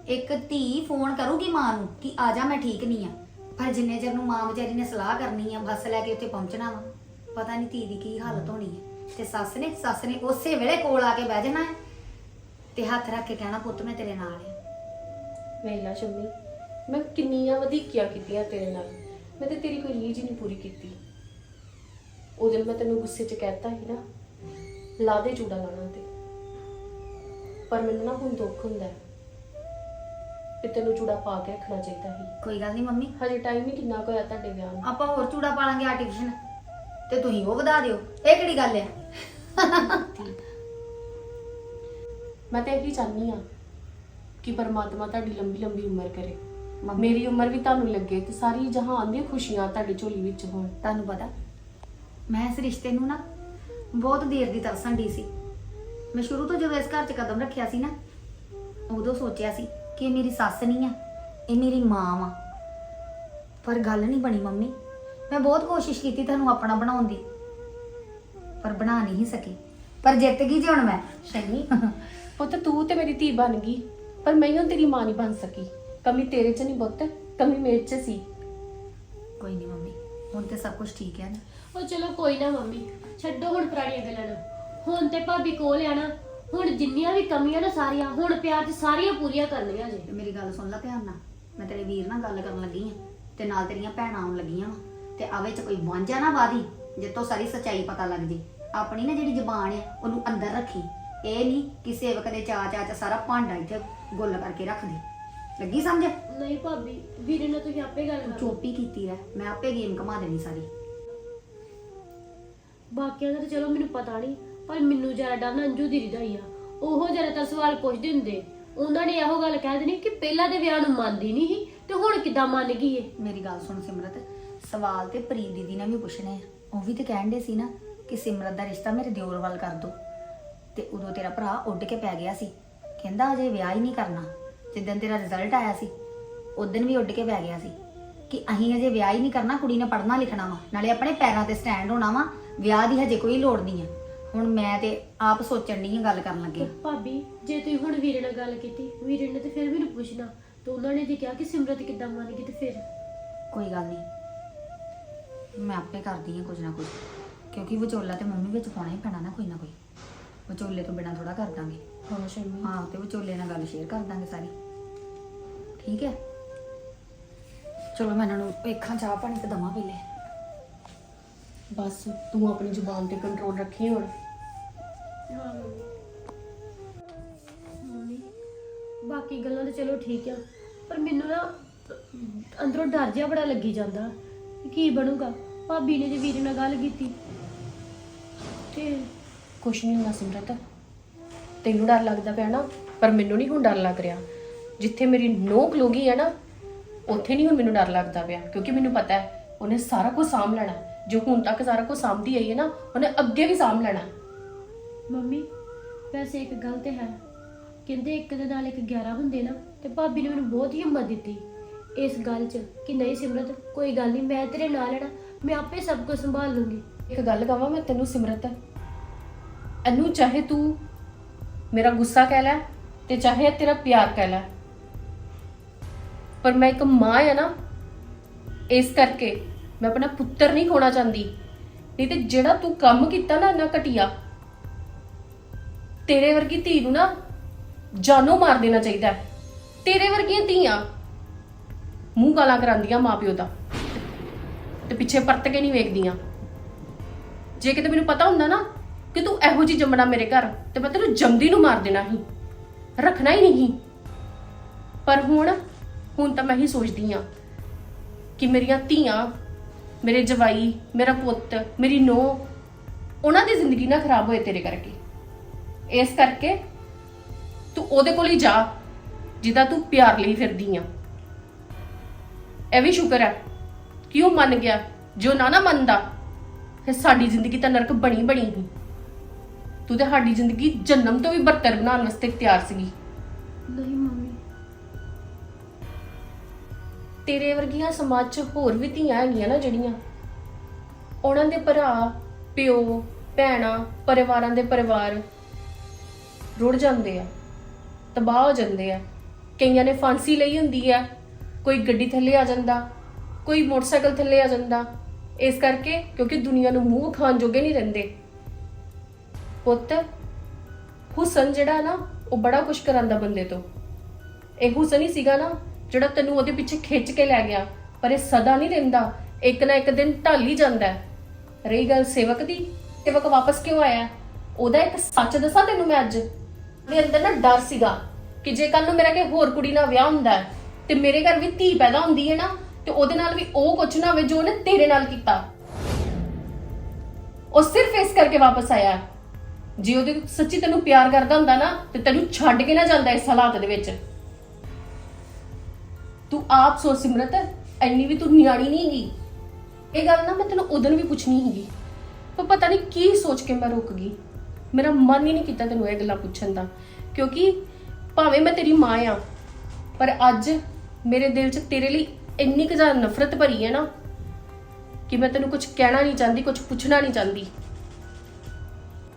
ਇੱਕ ਧੀ ਫੋਨ ਕਰੂਗੀ ਮਾਂ ਨੂੰ ਕਿ ਆ ਜਾ ਮੈਂ ਠੀਕ ਨਹੀਂ ਆ। ਪਰ ਜਿੰਨੇ ਚਿਰ ਨੂੰ ਮਾਂ ਵਿਚਾਰੀ ਨੇ ਸਲਾਹ ਕਰਨੀ ਆ, ਬੱਸ ਲੈ ਕੇ ਉੱਥੇ ਪਹੁੰਚਣਾ ਵਾ, ਪਤਾ ਨਹੀਂ ਧੀ ਦੀ ਕੀ ਹਾਲਤ ਹੋਣੀ ਹੈ ਤੇ ਸੱਸ ਨੇ ਸੱਸ ਨੇ ਉਸੇ ਵੇਲੇ ਕੋਲ ਆ ਕੇ ਬਹਿ ਜਾਣਾ ਹੈ ਤੇ ਹੱਥ ਰੱਖ ਕੇ ਕਹਿਣਾ, ਪੁੱਤ, ਮੈਂ ਤੇਰੇ ਨਾਲ ਆ। ਵੇਲਾ ਸ਼ੰਮੀ, ਮੈਂ ਕਿੰਨੀਆਂ ਵਧੀਕੀਆਂ ਕੀਤੀਆਂ ਤੇਰੇ ਨਾਲ। ਮੈਂ ਤੇ ਤੇਰੀ ਕੋਈ ਰੀਝ ਨਹੀਂ ਪੂਰੀ ਕੀਤੀ। ਉਹ ਦਿਨ ਮੈਂ ਤੈਨੂੰ ਗੁੱਸੇ 'ਚ ਕਹਿਤਾ ਸੀ ਨਾ, ਲਾ ਦੇ ਚੂੜਾ ਲਾਣਾ ਤੇ। ਪਰ ਮੈਨੂੰ ਨਾ ਹੁਣ ਦੁੱਖ ਹੁੰਦਾ ਹੈ। ਕਿ ਤੈਨੂੰ ਚੂੜਾ ਪਾ ਕੇ ਰੱਖਣਾ ਚਾਹੀਦਾ ਸੀ। ਕੋਈ ਗੱਲ ਨਹੀਂ ਮੰਮੀ। ਹਜੇ ਟਾਈਮ ਹੀ ਕਿੰਨਾ ਕੁ ਹੋਇਆ ਤੁਹਾਡੇ ਵਿਆਹ ਨੂੰ? ਆਪਾਂ ਹੋਰ ਚੂੜਾ ਪਾਲਾਂਗੇ ਆਰਟੀਫੀਸ਼ਲ ਤੇ ਤੁਸੀਂ ਉਹ ਵਧਾ ਦਿਓ। ਇਹ ਕਿਹੜੀ ਗੱਲ ਹੈ ਮੈਂ ਤਾਂ ਇਹੀ ਚਾਹਨੀ ਆ ਕਿ ਪਰਮਾਤਮਾ ਤੁਹਾਡੀ ਲੰਬੀ ਲੰਬੀ ਉਮਰ ਕਰੇ। ਮੰਮੀ। ਮੇਰੀ ਉਮਰ ਵੀ ਤੁਹਾਨੂੰ ਲੱਗੇ ਤੇ ਸਾਰੀ ਜਹਾਨ ਦੀਆਂ ਖੁਸ਼ੀਆਂ ਤੁਹਾਡੀ ਝੋਲੀ ਵਿੱਚ ਹੋਣ। ਤੁਹਾਨੂੰ ਪਤਾ ਮੈਂ ਇਸ ਰਿਸ਼ਤੇ ਨੂੰ ਨਾ ਬਹੁਤ ਦੇਰ ਦੀ ਤਰਸਣ ਦੀ ਸੀ। ਮੈਂ ਸ਼ੁਰੂ ਤੋਂ ਜਦੋਂ ਇਸ ਘਰ 'ਚ ਕਦਮ ਰੱਖਿਆ ਸੀ ਨਾ ਉਦੋਂ ਸੋਚਿਆ ਸੀ ਕਿ ਇਹ ਮੇਰੀ ਸੱਸ ਨਹੀਂ ਆ ਇਹ ਮੇਰੀ ਮਾਂ ਵਾ। ਪਰ ਗੱਲ ਨਹੀਂ ਬਣੀ ਮੰਮੀ। ਮੈਂ ਬਹੁਤ ਕੋਸ਼ਿਸ਼ ਕੀਤੀ ਤੁਹਾਨੂੰ ਆਪਣਾ ਬਣਾਉਣ ਦੀ ਪਰ ਬਣਾ ਨਹੀਂ ਸਕੀ। ਪਰ ਜਿੱਤ ਗਈ ਜੀ ਹੁਣ ਮੈਂ। ਸ਼ਨੀ ਪੁੱਤ ਤੂੰ ਤੇ ਮੇਰੀ ਧੀ ਬਣ ਗਈ ਪਰ ਮੈਂ ਹੀ ਤੇਰੀ ਮਾਂ ਨਹੀਂ ਬਣ ਸਕੀ। ਕਮੀ ਤੇਰੇ 'ਚ ਨਹੀਂ ਪੁੱਤ ਕਮੀ ਮੇਰੇ 'ਚ ਸੀ। ਕੋਈ ਨਹੀਂ ਮੰਮੀ ਹੁਣ ਤੇ ਸਭ ਕੁਝ ਠੀਕ ਹੈ ਨਾ। ਉਹ ਚਲੋ ਕੋਈ ਨਾ ਮੰਮੀ ਛੱਡੋ ਹੁਣ ਪੁਰਾਣੀਆਂ ਗੱਲਾਂ ਨੂੰ। ਹੁਣ ਤੇ ਭਾਬੀ ਕੋਲ ਆ ਨਾ ਹੁਣ ਜਿੰਨੀਆਂ ਵੀ ਕਮੀਆਂ ਨਾ ਸਾਰੀਆਂ ਹੁਣ ਪਿਆਰ 'ਚ ਸਾਰੀਆਂ ਪੂਰੀਆਂ ਕਰਨੀਆਂ ਜੇ। ਤੇ ਮੇਰੀ ਗੱਲ ਸੁਣ ਲੈ ਧਿਆਨ ਨਾਲ। ਮੈਂ ਤੇਰੇ ਵੀਰ ਨਾਲ ਗੱਲ ਕਰਨ ਲੱਗੀ ਆ ਤੇ ਨਾਲ ਤੇਰੀਆਂ ਭੈਣਾਂ ਆਉਣ ਲੱਗੀਆਂ ਵਾ। ਤੇ ਆਵੇ ਚ ਕੋਈ ਵਾਂਝਾ ਨਾ ਵਾਦੀ ਜਿੱਤੋਂ ਸਾਰੀ ਸੱਚਾਈ ਪਤਾ ਲੱਗ ਜੇ। ਆਪਣੀ ਨਾ ਜਿਹੜੀ ਜ਼ਬਾਨ ਆ ਉਹਨੂੰ ਅੰਦਰ ਰੱਖੀ। ਇਹ ਨਹੀਂ ਕਿ ਸੇਵਕ ਦੇ ਚਾ ਚਾ ਚ ਸਾਰਾ ਭਾਂਡਾ ਇੱਥੇ ਗੁੱਲ ਕਰਕੇ ਰੱਖ ਦੇ। ਲੱਗੀ ਸਮਝ? ਨਹੀਂ ਭਾਬੀ ਵੀਰੇ ਨਾਲ ਤੁਸੀਂ ਆਪੇ ਗੱਲ ਕਰੋ। ਚੋਪੀ ਕੀਤੀ ਰਹਿ। ਮੈਂ ਆਪੇ ਗੇਮ ਘਮਾ ਦੇਣੀ ਸਾਰੀ। ਬਾਕੀਆਂ ਦਾ ਤਾਂ ਚਲੋ ਮੈਨੂੰ ਪਤਾ ਨਹੀਂ ਪਰ ਮੈਨੂੰ ਜ਼ਿਆਦਾ ਡਰ ਨਾ ਅੰਜੂ ਦੀ ਦਾ ਹੀ ਆ। ਉਹ ਜ਼ਿਆਦਾਤਰ ਸਵਾਲ ਪੁੱਛਦੇ ਹੁੰਦੇ। ਉਹਨਾਂ ਨੇ ਇਹੋ ਗੱਲ ਕਹਿ ਦੇਣੀ ਕਿ ਪਹਿਲਾਂ ਦੇ ਵਿਆਹ ਨੂੰ ਮੰਨਦੀ ਨਹੀਂ ਸੀ ਤੇ ਹੁਣ ਕਿੱਦਾਂ ਮੰਨ ਗਈ ਏ? ਮੇਰੀ ਗੱਲ ਸੁਣ ਸਿਮਰਤ, ਸਵਾਲ ਤੇ ਪ੍ਰੀਤ ਦੀਦੀ ਨੇ ਵੀ ਪੁੱਛਣੇ ਆ। ਉਹ ਵੀ ਤੇ ਕਹਿੰਦੇ ਸੀ ਨਾ ਕਿ ਸਿਮਰਤ ਦਾ ਰਿਸ਼ਤਾ ਮੇਰੇ ਦਿਓਰ ਵੱਲ ਕਰ ਦੋ। ਤੇ ਉਦੋਂ ਤੇਰਾ ਭਰਾ ਉੱਡ ਕੇ ਪੈ ਗਿਆ ਸੀ। ਕਹਿੰਦਾ ਅਜੇ ਵਿਆਹ ਹੀ ਨਹੀਂ ਕਰਨਾ। ਜਿੱਦਣ ਤੇਰਾ ਰਿਜ਼ਲਟ ਆਇਆ ਸੀ, ਉਦੋਂ ਵੀ ਉੱਡ ਕੇ ਪੈ ਗਿਆ ਸੀ ਕਿ ਅਹੀਂ ਅਜੇ ਵਿਆਹ ਹੀ ਨਹੀਂ ਕਰਨਾ, ਕੁੜੀ ਨੇ ਪੜ੍ਹਨਾ ਲਿਖਣਾ ਵਾ। ਨਾਲੇ ਆਪਣੇ ਪੈਰਾਂ ਤੇ ਸਟੈਂਡ ਹੋਣਾ ਵਾ। ਵਿਆਹ ਦੀ ਹਜੇ ਕੋਈ ਲੋੜ ਨਹੀਂ ਆ। ਹੁਣ ਮੈਂ ਤੇ ਆਪ ਸੋਚਣ ਦੀ ਗੱਲ ਕਰਨ ਲੱਗੇ ਭਾਬੀ ਜੇ ਤੁਸੀਂ ਹੁਣ ਵੀਰੇ ਨਾਲ ਗੱਲ ਕੀਤੀ ਵੀਰੇ ਨੇ ਤੇ ਫਿਰ ਮੈਨੂੰ ਪੁੱਛਣਾ ਤੇ ਉਹਨਾਂ ਨੇ ਜੇ ਕਿਹਾ ਕਿ ਸਿਮਰਤ ਕਿੱਦਾਂ ਮੰਨ ਗਈ ਤੇ ਫਿਰ? ਕੋਈ ਗੱਲ ਨਹੀਂ। ਮੈਂ ਆਪੇ ਕਰਦੀ ਹਾਂ ਕੁਝ ਨਾ ਕੁਝ ਕਿਉਂਕਿ ਵਿਚੋਲਾ ਤੇ ਮੰਮੀ ਵਿੱਚ ਪਾਉਣਾ ਹੀ ਪੈਣਾ ਨਾ ਕੋਈ ਨਾ ਕੋਈ। ਵਿਚੋਲੇ ਤੋਂ ਬਿਨਾ ਥੋੜਾ ਕਰ ਦਾਂਗੇ। ਹਾਂ ਸ਼ੰਮੀ ਹਾਂ ਤੇ ਵਿਚੋਲੇ ਨਾਲ ਗੱਲ ਸ਼ੇਅਰ ਕਰ ਦਾਂਗੇ ਸਾਰੀ। ਠੀਕ ਹੈ? ਚਲੋ ਮੈਂ ਇਹਨਾਂ ਨੂੰ ਵੇਖਾਂ ਚਾਹ ਪਾਣੀ ਤੇ ਦਵਾਂ ਪਹਿਲੇ। ਬਸ ਤੂੰ ਆਪਣੀ ਜ਼ੁਬਾਨ ਤੇ ਕੰਟਰੋਲ ਰੱਖੀ ਹੁਣ। ਹਾਂ ਮੰਮੀ ਬਾਕੀ ਗੱਲਾਂ ਤਾਂ ਚਲੋ ਠੀਕ ਆ ਪਰ ਮੈਨੂੰ ਨਾ ਅੰਦਰੋਂ ਡਰ ਜਿਹਾ ਬੜਾ ਲੱਗੀ ਜਾਂਦਾ ਕਿ ਕੀ ਬਣੂਗਾ? ਭਾਬੀ ਨੇ ਜੇ ਵੀਰੇ ਨਾਲ ਗੱਲ ਕੀਤੀ ਤੇ ਕੁਛ ਨਹੀਂ ਹੁੰਦਾ ਸਿਮਰਤ। ਤੈਨੂੰ ਡਰ ਲੱਗਦਾ ਪਿਆ ਨਾ ਪਰ ਮੈਨੂੰ ਨਹੀਂ ਹੁਣ ਡਰ ਲੱਗ ਰਿਹਾ। ਜਿੱਥੇ ਮੇਰੀ ਨੋਕ ਲੋਗੀ ਹੈ ਨਾ ਉੱਥੇ ਨਹੀਂ ਹੁਣ ਮੈਨੂੰ ਡਰ ਲੱਗਦਾ ਪਿਆ ਕਿਉਂਕਿ ਮੈਨੂੰ ਪਤਾ ਹੈ ਉਹਨੇ ਸਾਰਾ ਕੁਝ ਸਾਂਭ ਲੈਣਾ। ਜੋ ਹੁਣ ਤੱਕ ਸਾਰਾ ਕੁਝ ਸਾਂਭਦੀ ਆਈ ਹੈ ਨਾ ਉਹਨੇ ਅੱਗੇ ਵੀ ਸਾਂਭ ਲੈਣਾ। ਮੰਮੀ ਵੈਸੇ ਇੱਕ ਗੱਲ ਤੇ ਹੈ। ਕਹਿੰਦੇ ਇੱਕ ਦੇ ਨਾਲ ਇੱਕ 11 ਹੁੰਦੇ ਨਾ ਤੇ ਭਾਬੀ ਨੇ ਮੈਨੂੰ ਬਹੁਤ ਹੀ ਹਿੰਮਤ ਦਿੱਤੀ। ਇਸ ਗੱਲ 'ਚ ਕਿ ਨਹੀਂ ਸਿਮਰਤ ਕੋਈ ਗੱਲ ਨਹੀਂ ਮੈਂ ਤੇਰੇ ਨਾਲ ਲੈਣਾ ਮੈਂ ਆਪੇ ਸਭ ਕੁਝ ਸੰਭਾਲ ਲੂੰਗੀ। ਇੱਕ ਗੱਲ ਕਹਾਂ ਮੈਂ ਤੈਨੂੰ ਸਿਮਰਤ? ਇਹਨੂੰ ਚਾਹੇ ਤੂੰ ਮੇਰਾ ਗੁੱਸਾ ਕਹਿ ਲੈ ਤੇ ਚਾਹੇ ਤੇਰਾ ਪਿਆਰ ਕਹਿ ਲੈ। ਪਰ ਮੈਂ ਇੱਕ ਮਾਂ ਆ ਨਾ ਇਸ ਕਰਕੇ ਮੈਂ ਆਪਣਾ ਪੁੱਤਰ ਨਹੀਂ ਖੋਣਾ ਚਾਹੁੰਦੀ। ਨਹੀਂ ਤੇ ਜਿਹੜਾ ਤੂੰ ਕੰਮ ਕੀਤਾ ਨਾ ਇੰਨਾ ਘਟੀਆ, ਤੇਰੇ ਵਰਗੀ ਧੀ ਨੂੰ ਨਾ ਜਾਨੋਂ ਮਾਰ ਦੇਣਾ ਚਾਹੀਦਾ ਹੈ। ਤੇਰੇ ਵਰਗੀਆਂ ਧੀਆਂ ਮੂੰਹ ਗਾਲਾਂ ਕਰਾਂਦੀਆਂ ਮਾਪਿਓ ਦਾ ਤੇ ਪਿੱਛੇ ਪਰਤ ਕੇ ਨਹੀਂ ਵੇਖਦੀਆਂ। ਜੇ ਕਿਤੇ ਮੈਨੂੰ ਪਤਾ ਹੁੰਦਾ ਨਾ ਕਿ ਤੂੰ ਇਹੋ ਜਿਹੀ ਜੰਮਣਾ ਮੇਰੇ ਘਰ, ਤੇ ਮੈਂ ਤੈਨੂੰ ਜੰਮਦੀ ਨੂੰ ਮਾਰ ਦੇਣਾ ਸੀ। ਰੱਖਣਾ ਹੀ ਨਹੀਂ ਪਰ ਹੁਣ ਹੁਣ ਤਾਂ ਮੈਂ ਹੀ ਸੋਚਦੀ ਆ ਕਿ ਮੇਰੀਆਂ ਧੀਆਂ ਮੇਰੇ ਜਵਾਈ, ਮੇਰਾ ਪੁੱਤ, ਮੇਰੀ ਨੂੰਹ, ਉਹਨਾਂ ਦੀ ਜ਼ਿੰਦਗੀ ਨਾ ਖਰਾਬ ਹੋਏ ਤੇਰੇ ਕਰਕੇ। ਇਸ ਕਰਕੇ ਤੂੰ ਉਹਦੇ ਕੋਲ ਹੀ ਜਾ ਜਿਹਦਾ ਤੂੰ ਪਿਆਰ ਲਈ ਫਿਰਦੀ ਆ। ਇਹ ਵੀ ਸ਼ੁਕਰ ਹੈ ਕਿ ਉਹ ਮੰਨ ਗਿਆ। ਜੋ ਨਾ ਨਾ ਮੰਨਦਾ, ਫਿਰ ਸਾਡੀ ਜ਼ਿੰਦਗੀ ਤਾਂ ਨਰਕ ਬਣੀ ਬਣੀ ਹੀ। ਤੂੰ ਤੇ ਸਾਡੀ ਜ਼ਿੰਦਗੀ ਜਨਮ ਤੋਂ ਵੀ ਬਦਤਰ ਬਣਾਉਣ ਵਾਸਤੇ ਤਿਆਰ ਸੀਗੀ। ਨਹੀਂ ਤੇਰੇ ਵਰਗੀਆਂ ਸਮਾਜ 'ਚ ਹੋਰ ਵੀ ਧੀਆਂ ਹੈਗੀਆਂ ਨਾ ਜਿਹੜੀਆਂ। ਉਹਨਾਂ ਦੇ ਭਰਾ, ਪਿਓ, ਭੈਣਾਂ, ਪਰਿਵਾਰਾਂ ਦੇ ਪਰਿਵਾਰ ਰੁੜ ਜਾਂਦੇ ਆ, ਤਬਾਹ ਹੋ ਜਾਂਦੇ ਆ। ਕਈਆਂ ਨੇ ਫਾਂਸੀ ਲਈ ਹੁੰਦੀ ਆ, ਕੋਈ ਗੱਡੀ ਥੱਲੇ ਆ ਜਾਂਦਾ, ਕੋਈ ਮੋਟਰਸਾਈਕਲ ਥੱਲੇ ਆ ਜਾਂਦਾ। ਇਸ ਕਰਕੇ ਕਿਉਂਕਿ ਦੁਨੀਆ ਨੂੰ ਮੂੰਹ ਖਾਣ ਜੋਗੇ ਨਹੀਂ ਰਹਿੰਦੇ। ਪੁੱਤ, ਹੁਸਨ ਜਿਹੜਾ ਨਾ, ਉਹ ਬੜਾ ਕੁਝ ਕਰਾਂਦਾ ਬੰਦੇ ਤੋਂ। ਇਹ ਹੁਸਨ ਹੀ ਸੀਗਾ ਨਾ ਜਿਹੜਾ ਤੈਨੂੰ ਉਹਦੇ ਪਿੱਛੇ ਖਿੱਚ ਕੇ ਲੈ ਗਿਆ ਪਰ ਇਹ ਸਦਾ ਨਹੀਂ ਰਹਿੰਦਾ। ਇੱਕ ਨਾ ਇੱਕ ਦਿਨ ਢਲ ਹੀ ਜਾਂਦਾ ਹੈ। ਰਹੀ ਗੱਲ ਸੇਵਕ ਦੀ ਸੇਵਕ ਵਾਪਸ ਕਿਉਂ ਆਇਆ? ਉਹਦਾ ਇੱਕ ਸੱਚ ਦੱਸਾਂ ਤੈਨੂੰ ਮੈਂ ਅੱਜ? ਮੇਰੇ ਅੰਦਰ ਨਾ ਡਰ ਸੀਗਾ ਕਿ ਜੇ ਕੱਲ ਨੂੰ ਮੇਰਾ ਕਿ ਹੋਰ ਕੁੜੀ ਨਾਲ ਵਿਆਹ ਹੁੰਦਾ ਹੈ, ਤੇ ਮੇਰੇ ਘਰ ਵੀ ਧੀ ਪੈਦਾ ਹੁੰਦੀ ਹੈ ਨਾ ਤੇ ਉਹਦੇ ਨਾਲ ਵੀ ਉਹ ਕੁਝ ਨਾ ਹੋਵੇ ਜੋ ਉਹਨੇ ਤੇਰੇ ਨਾਲ ਕੀਤਾ। ਉਹ ਸਿਰਫ ਇਸ ਕਰਕੇ ਵਾਪਸ ਆਇਆ। ਜੇ ਉਹਦੇ ਸੱਚੀ ਤੈਨੂੰ ਪਿਆਰ ਕਰਦਾ ਹੁੰਦਾ ਨਾ ਤੇ ਤੈਨੂੰ ਛੱਡ ਕੇ ਨਾ ਜਾਂਦਾ ਇਸ ਹਾਲਾਤ ਦੇ ਵਿੱਚ। ਤੂੰ ਆਪ ਸੋਚ ਸਿਮਰਤ ਐਨੀ ਵੀ ਤੂੰ ਨਿਆਣੀ ਨਹੀਂ ਹੈਗੀ। ਇਹ ਗੱਲ ਨਾ ਮੈਂ ਤੈਨੂੰ ਉਦੋਂ ਵੀ ਪੁੱਛਣੀ ਹੈਗੀ ਪਰ ਪਤਾ ਨਹੀਂ ਕੀ ਸੋਚ ਕੇ ਮੈਂ ਰੁਕ ਗਈ। ਮੇਰਾ ਮਨ ਹੀ ਨਹੀਂ ਕੀਤਾ ਤੈਨੂੰ ਇਹ ਗੱਲਾਂ ਪੁੱਛਣ ਦਾ। ਕਿਉਂਕਿ ਭਾਵੇਂ ਮੈਂ ਤੇਰੀ ਮਾਂ ਆ, ਪਰ ਅੱਜ ਮੇਰੇ ਦਿਲ 'ਚ ਤੇਰੇ ਲਈ ਇੰਨੀ ਕੁ ਜ਼ਿਆਦਾ ਨਫ਼ਰਤ ਭਰੀ ਹੈ ਨਾ ਕਿ ਮੈਂ ਤੈਨੂੰ ਕੁਝ ਕਹਿਣਾ ਨਹੀਂ ਚਾਹੁੰਦੀ ਕੁਝ ਪੁੱਛਣਾ ਨਹੀਂ ਚਾਹੁੰਦੀ।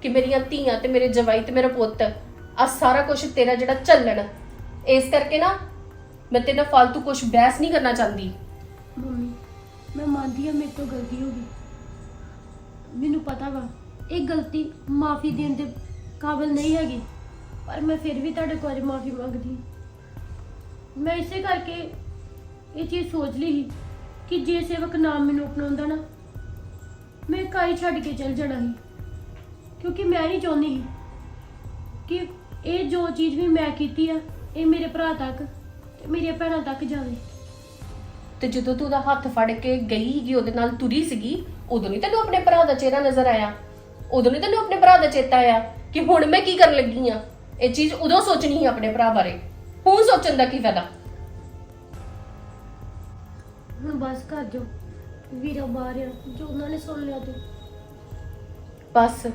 ਕਿ ਮੇਰੀਆਂ ਧੀਆਂ ਤੇ ਮੇਰੇ ਜਵਾਈ ਤੇ ਮੇਰਾ ਪੁੱਤ ਆ ਸਾਰਾ ਕੁਝ ਤੇਰਾ ਜਿਹੜਾ ਝੱਲਣ, ਇਸ ਕਰਕੇ ਨਾ ਮੈਂ ਤੇਰੇ ਨਾਲ ਫालतू ਕੁਝ ਬਹਿਸ ਨਹੀਂ ਕਰਨਾ ਚਾਹੁੰਦੀ। ਮੰਮੀ, ਮੈਂ ਮੰਨਦੀ ਹਾਂ ਮੇਰੇ ਤੋਂ ਗਲਤੀ ਹੋ ਗਈ। ਮੈਨੂੰ ਪਤਾ ਵਾ, ਇਹ ਗਲਤੀ ਮਾਫੀ ਦੇਣ ਦੇ ਕਾਬਿਲ ਨਹੀਂ ਹੈਗੀ, ਪਰ ਮੈਂ ਫਿਰ ਵੀ ਤੁਹਾਡੇ ਕੋਲ ਮਾਫੀ ਮੰਗਦੀ। ਮੈਂ ਇਸੇ ਕਰਕੇ ਇਹ ਚੀਜ਼ ਸੋਚ ਲਈ ਸੀ ਕਿ ਜੇ ਸੇਵਕ ਨਾਮ ਮੈਨੂੰ ਅਪਣਾਉਂਦਾ ਨਾ, ਮੈਂ ਕਾਈ ਛੱਡ ਕੇ ਚਲ ਜਾਣਾ ਸੀ। ਕਿਉਂਕਿ ਮੈਂ ਨਹੀਂ ਚਾਹੁੰਦੀ ਸੀ ਕਿ ਇਹ ਜੋ ਚੀਜ਼ ਵੀ ਮੈਂ ਕੀਤੀ ਆ, ਇਹ ਮੇਰੇ ਭਰਾ ਤੱਕ ਮੇਰੀਆਂ ਭੈਣਾਂ ਤੱਕ ਜਾਵੇ। ਤੇ ਜਦੋਂ ਤੂੰ ਉਹਦਾ ਹੱਥ ਫੜ ਕੇ ਗਈ ਸੀਗੀ ਉਹਦੇ ਨਾਲ ਤੁਰੀ ਸੀਗੀ ਉਦੋਂ ਨਹੀਂ ਤੈਨੂੰ ਆਪਣੇ ਭਰਾ ਦਾ ਚਿਹਰਾ ਨਜ਼ਰ ਆਇਆ? ਉਦੋਂ ਨਹੀਂ ਤੈਨੂੰ ਆਪਣੇ ਭਰਾ ਦਾ ਚੇਤਾ ਆਇਆ ਕਿ ਹੁਣ ਮੈਂ ਕੀ ਕਰਨ ਲੱਗੀ ਆ? ਇਹ ਚੀਜ਼ ਉਦੋਂ ਸੋਚਣੀ ਸੀ ਆਪਣੇ ਭਰਾ ਬਾਰੇ। ਹੁਣ ਸੋਚਣ ਦਾ ਕੀ ਫਾਇਦਾ? ਹੁਣ ਬਸ ਕਰ ਜੋ ਵੀਰਾ ਬਾਹਰ ਆ ਜੋ ਉਹਨਾਂ ਨੇ ਸੁਣ ਲਿਆ ਤੇ। ਬਸ।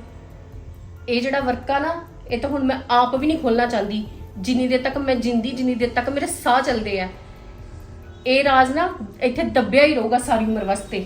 ਇਹ ਜਿਹੜਾ ਵਰਕਾ ਨਾ ਇਹ ਤਾਂ ਹੁਣ ਮੈਂ ਆਪ ਵੀ ਨਹੀਂ ਖੋਲਣਾ ਚਾਹੁੰਦੀ। ਜਿੰਨੀ ਦੇਰ ਤੱਕ ਮੈਂ ਜਿੰਦੀ, ਜਿੰਨੀ ਦੇਰ ਤੱਕ ਮੇਰੇ ਸਾਹ ਚੱਲਦੇ ਆ। ਇਹ ਰਾਜ਼ ਨਾ ਇੱਥੇ ਦੱਬਿਆ ਹੀ ਰਹੂਗਾ ਸਾਰੀ ਉਮਰ ਵਾਸਤੇ।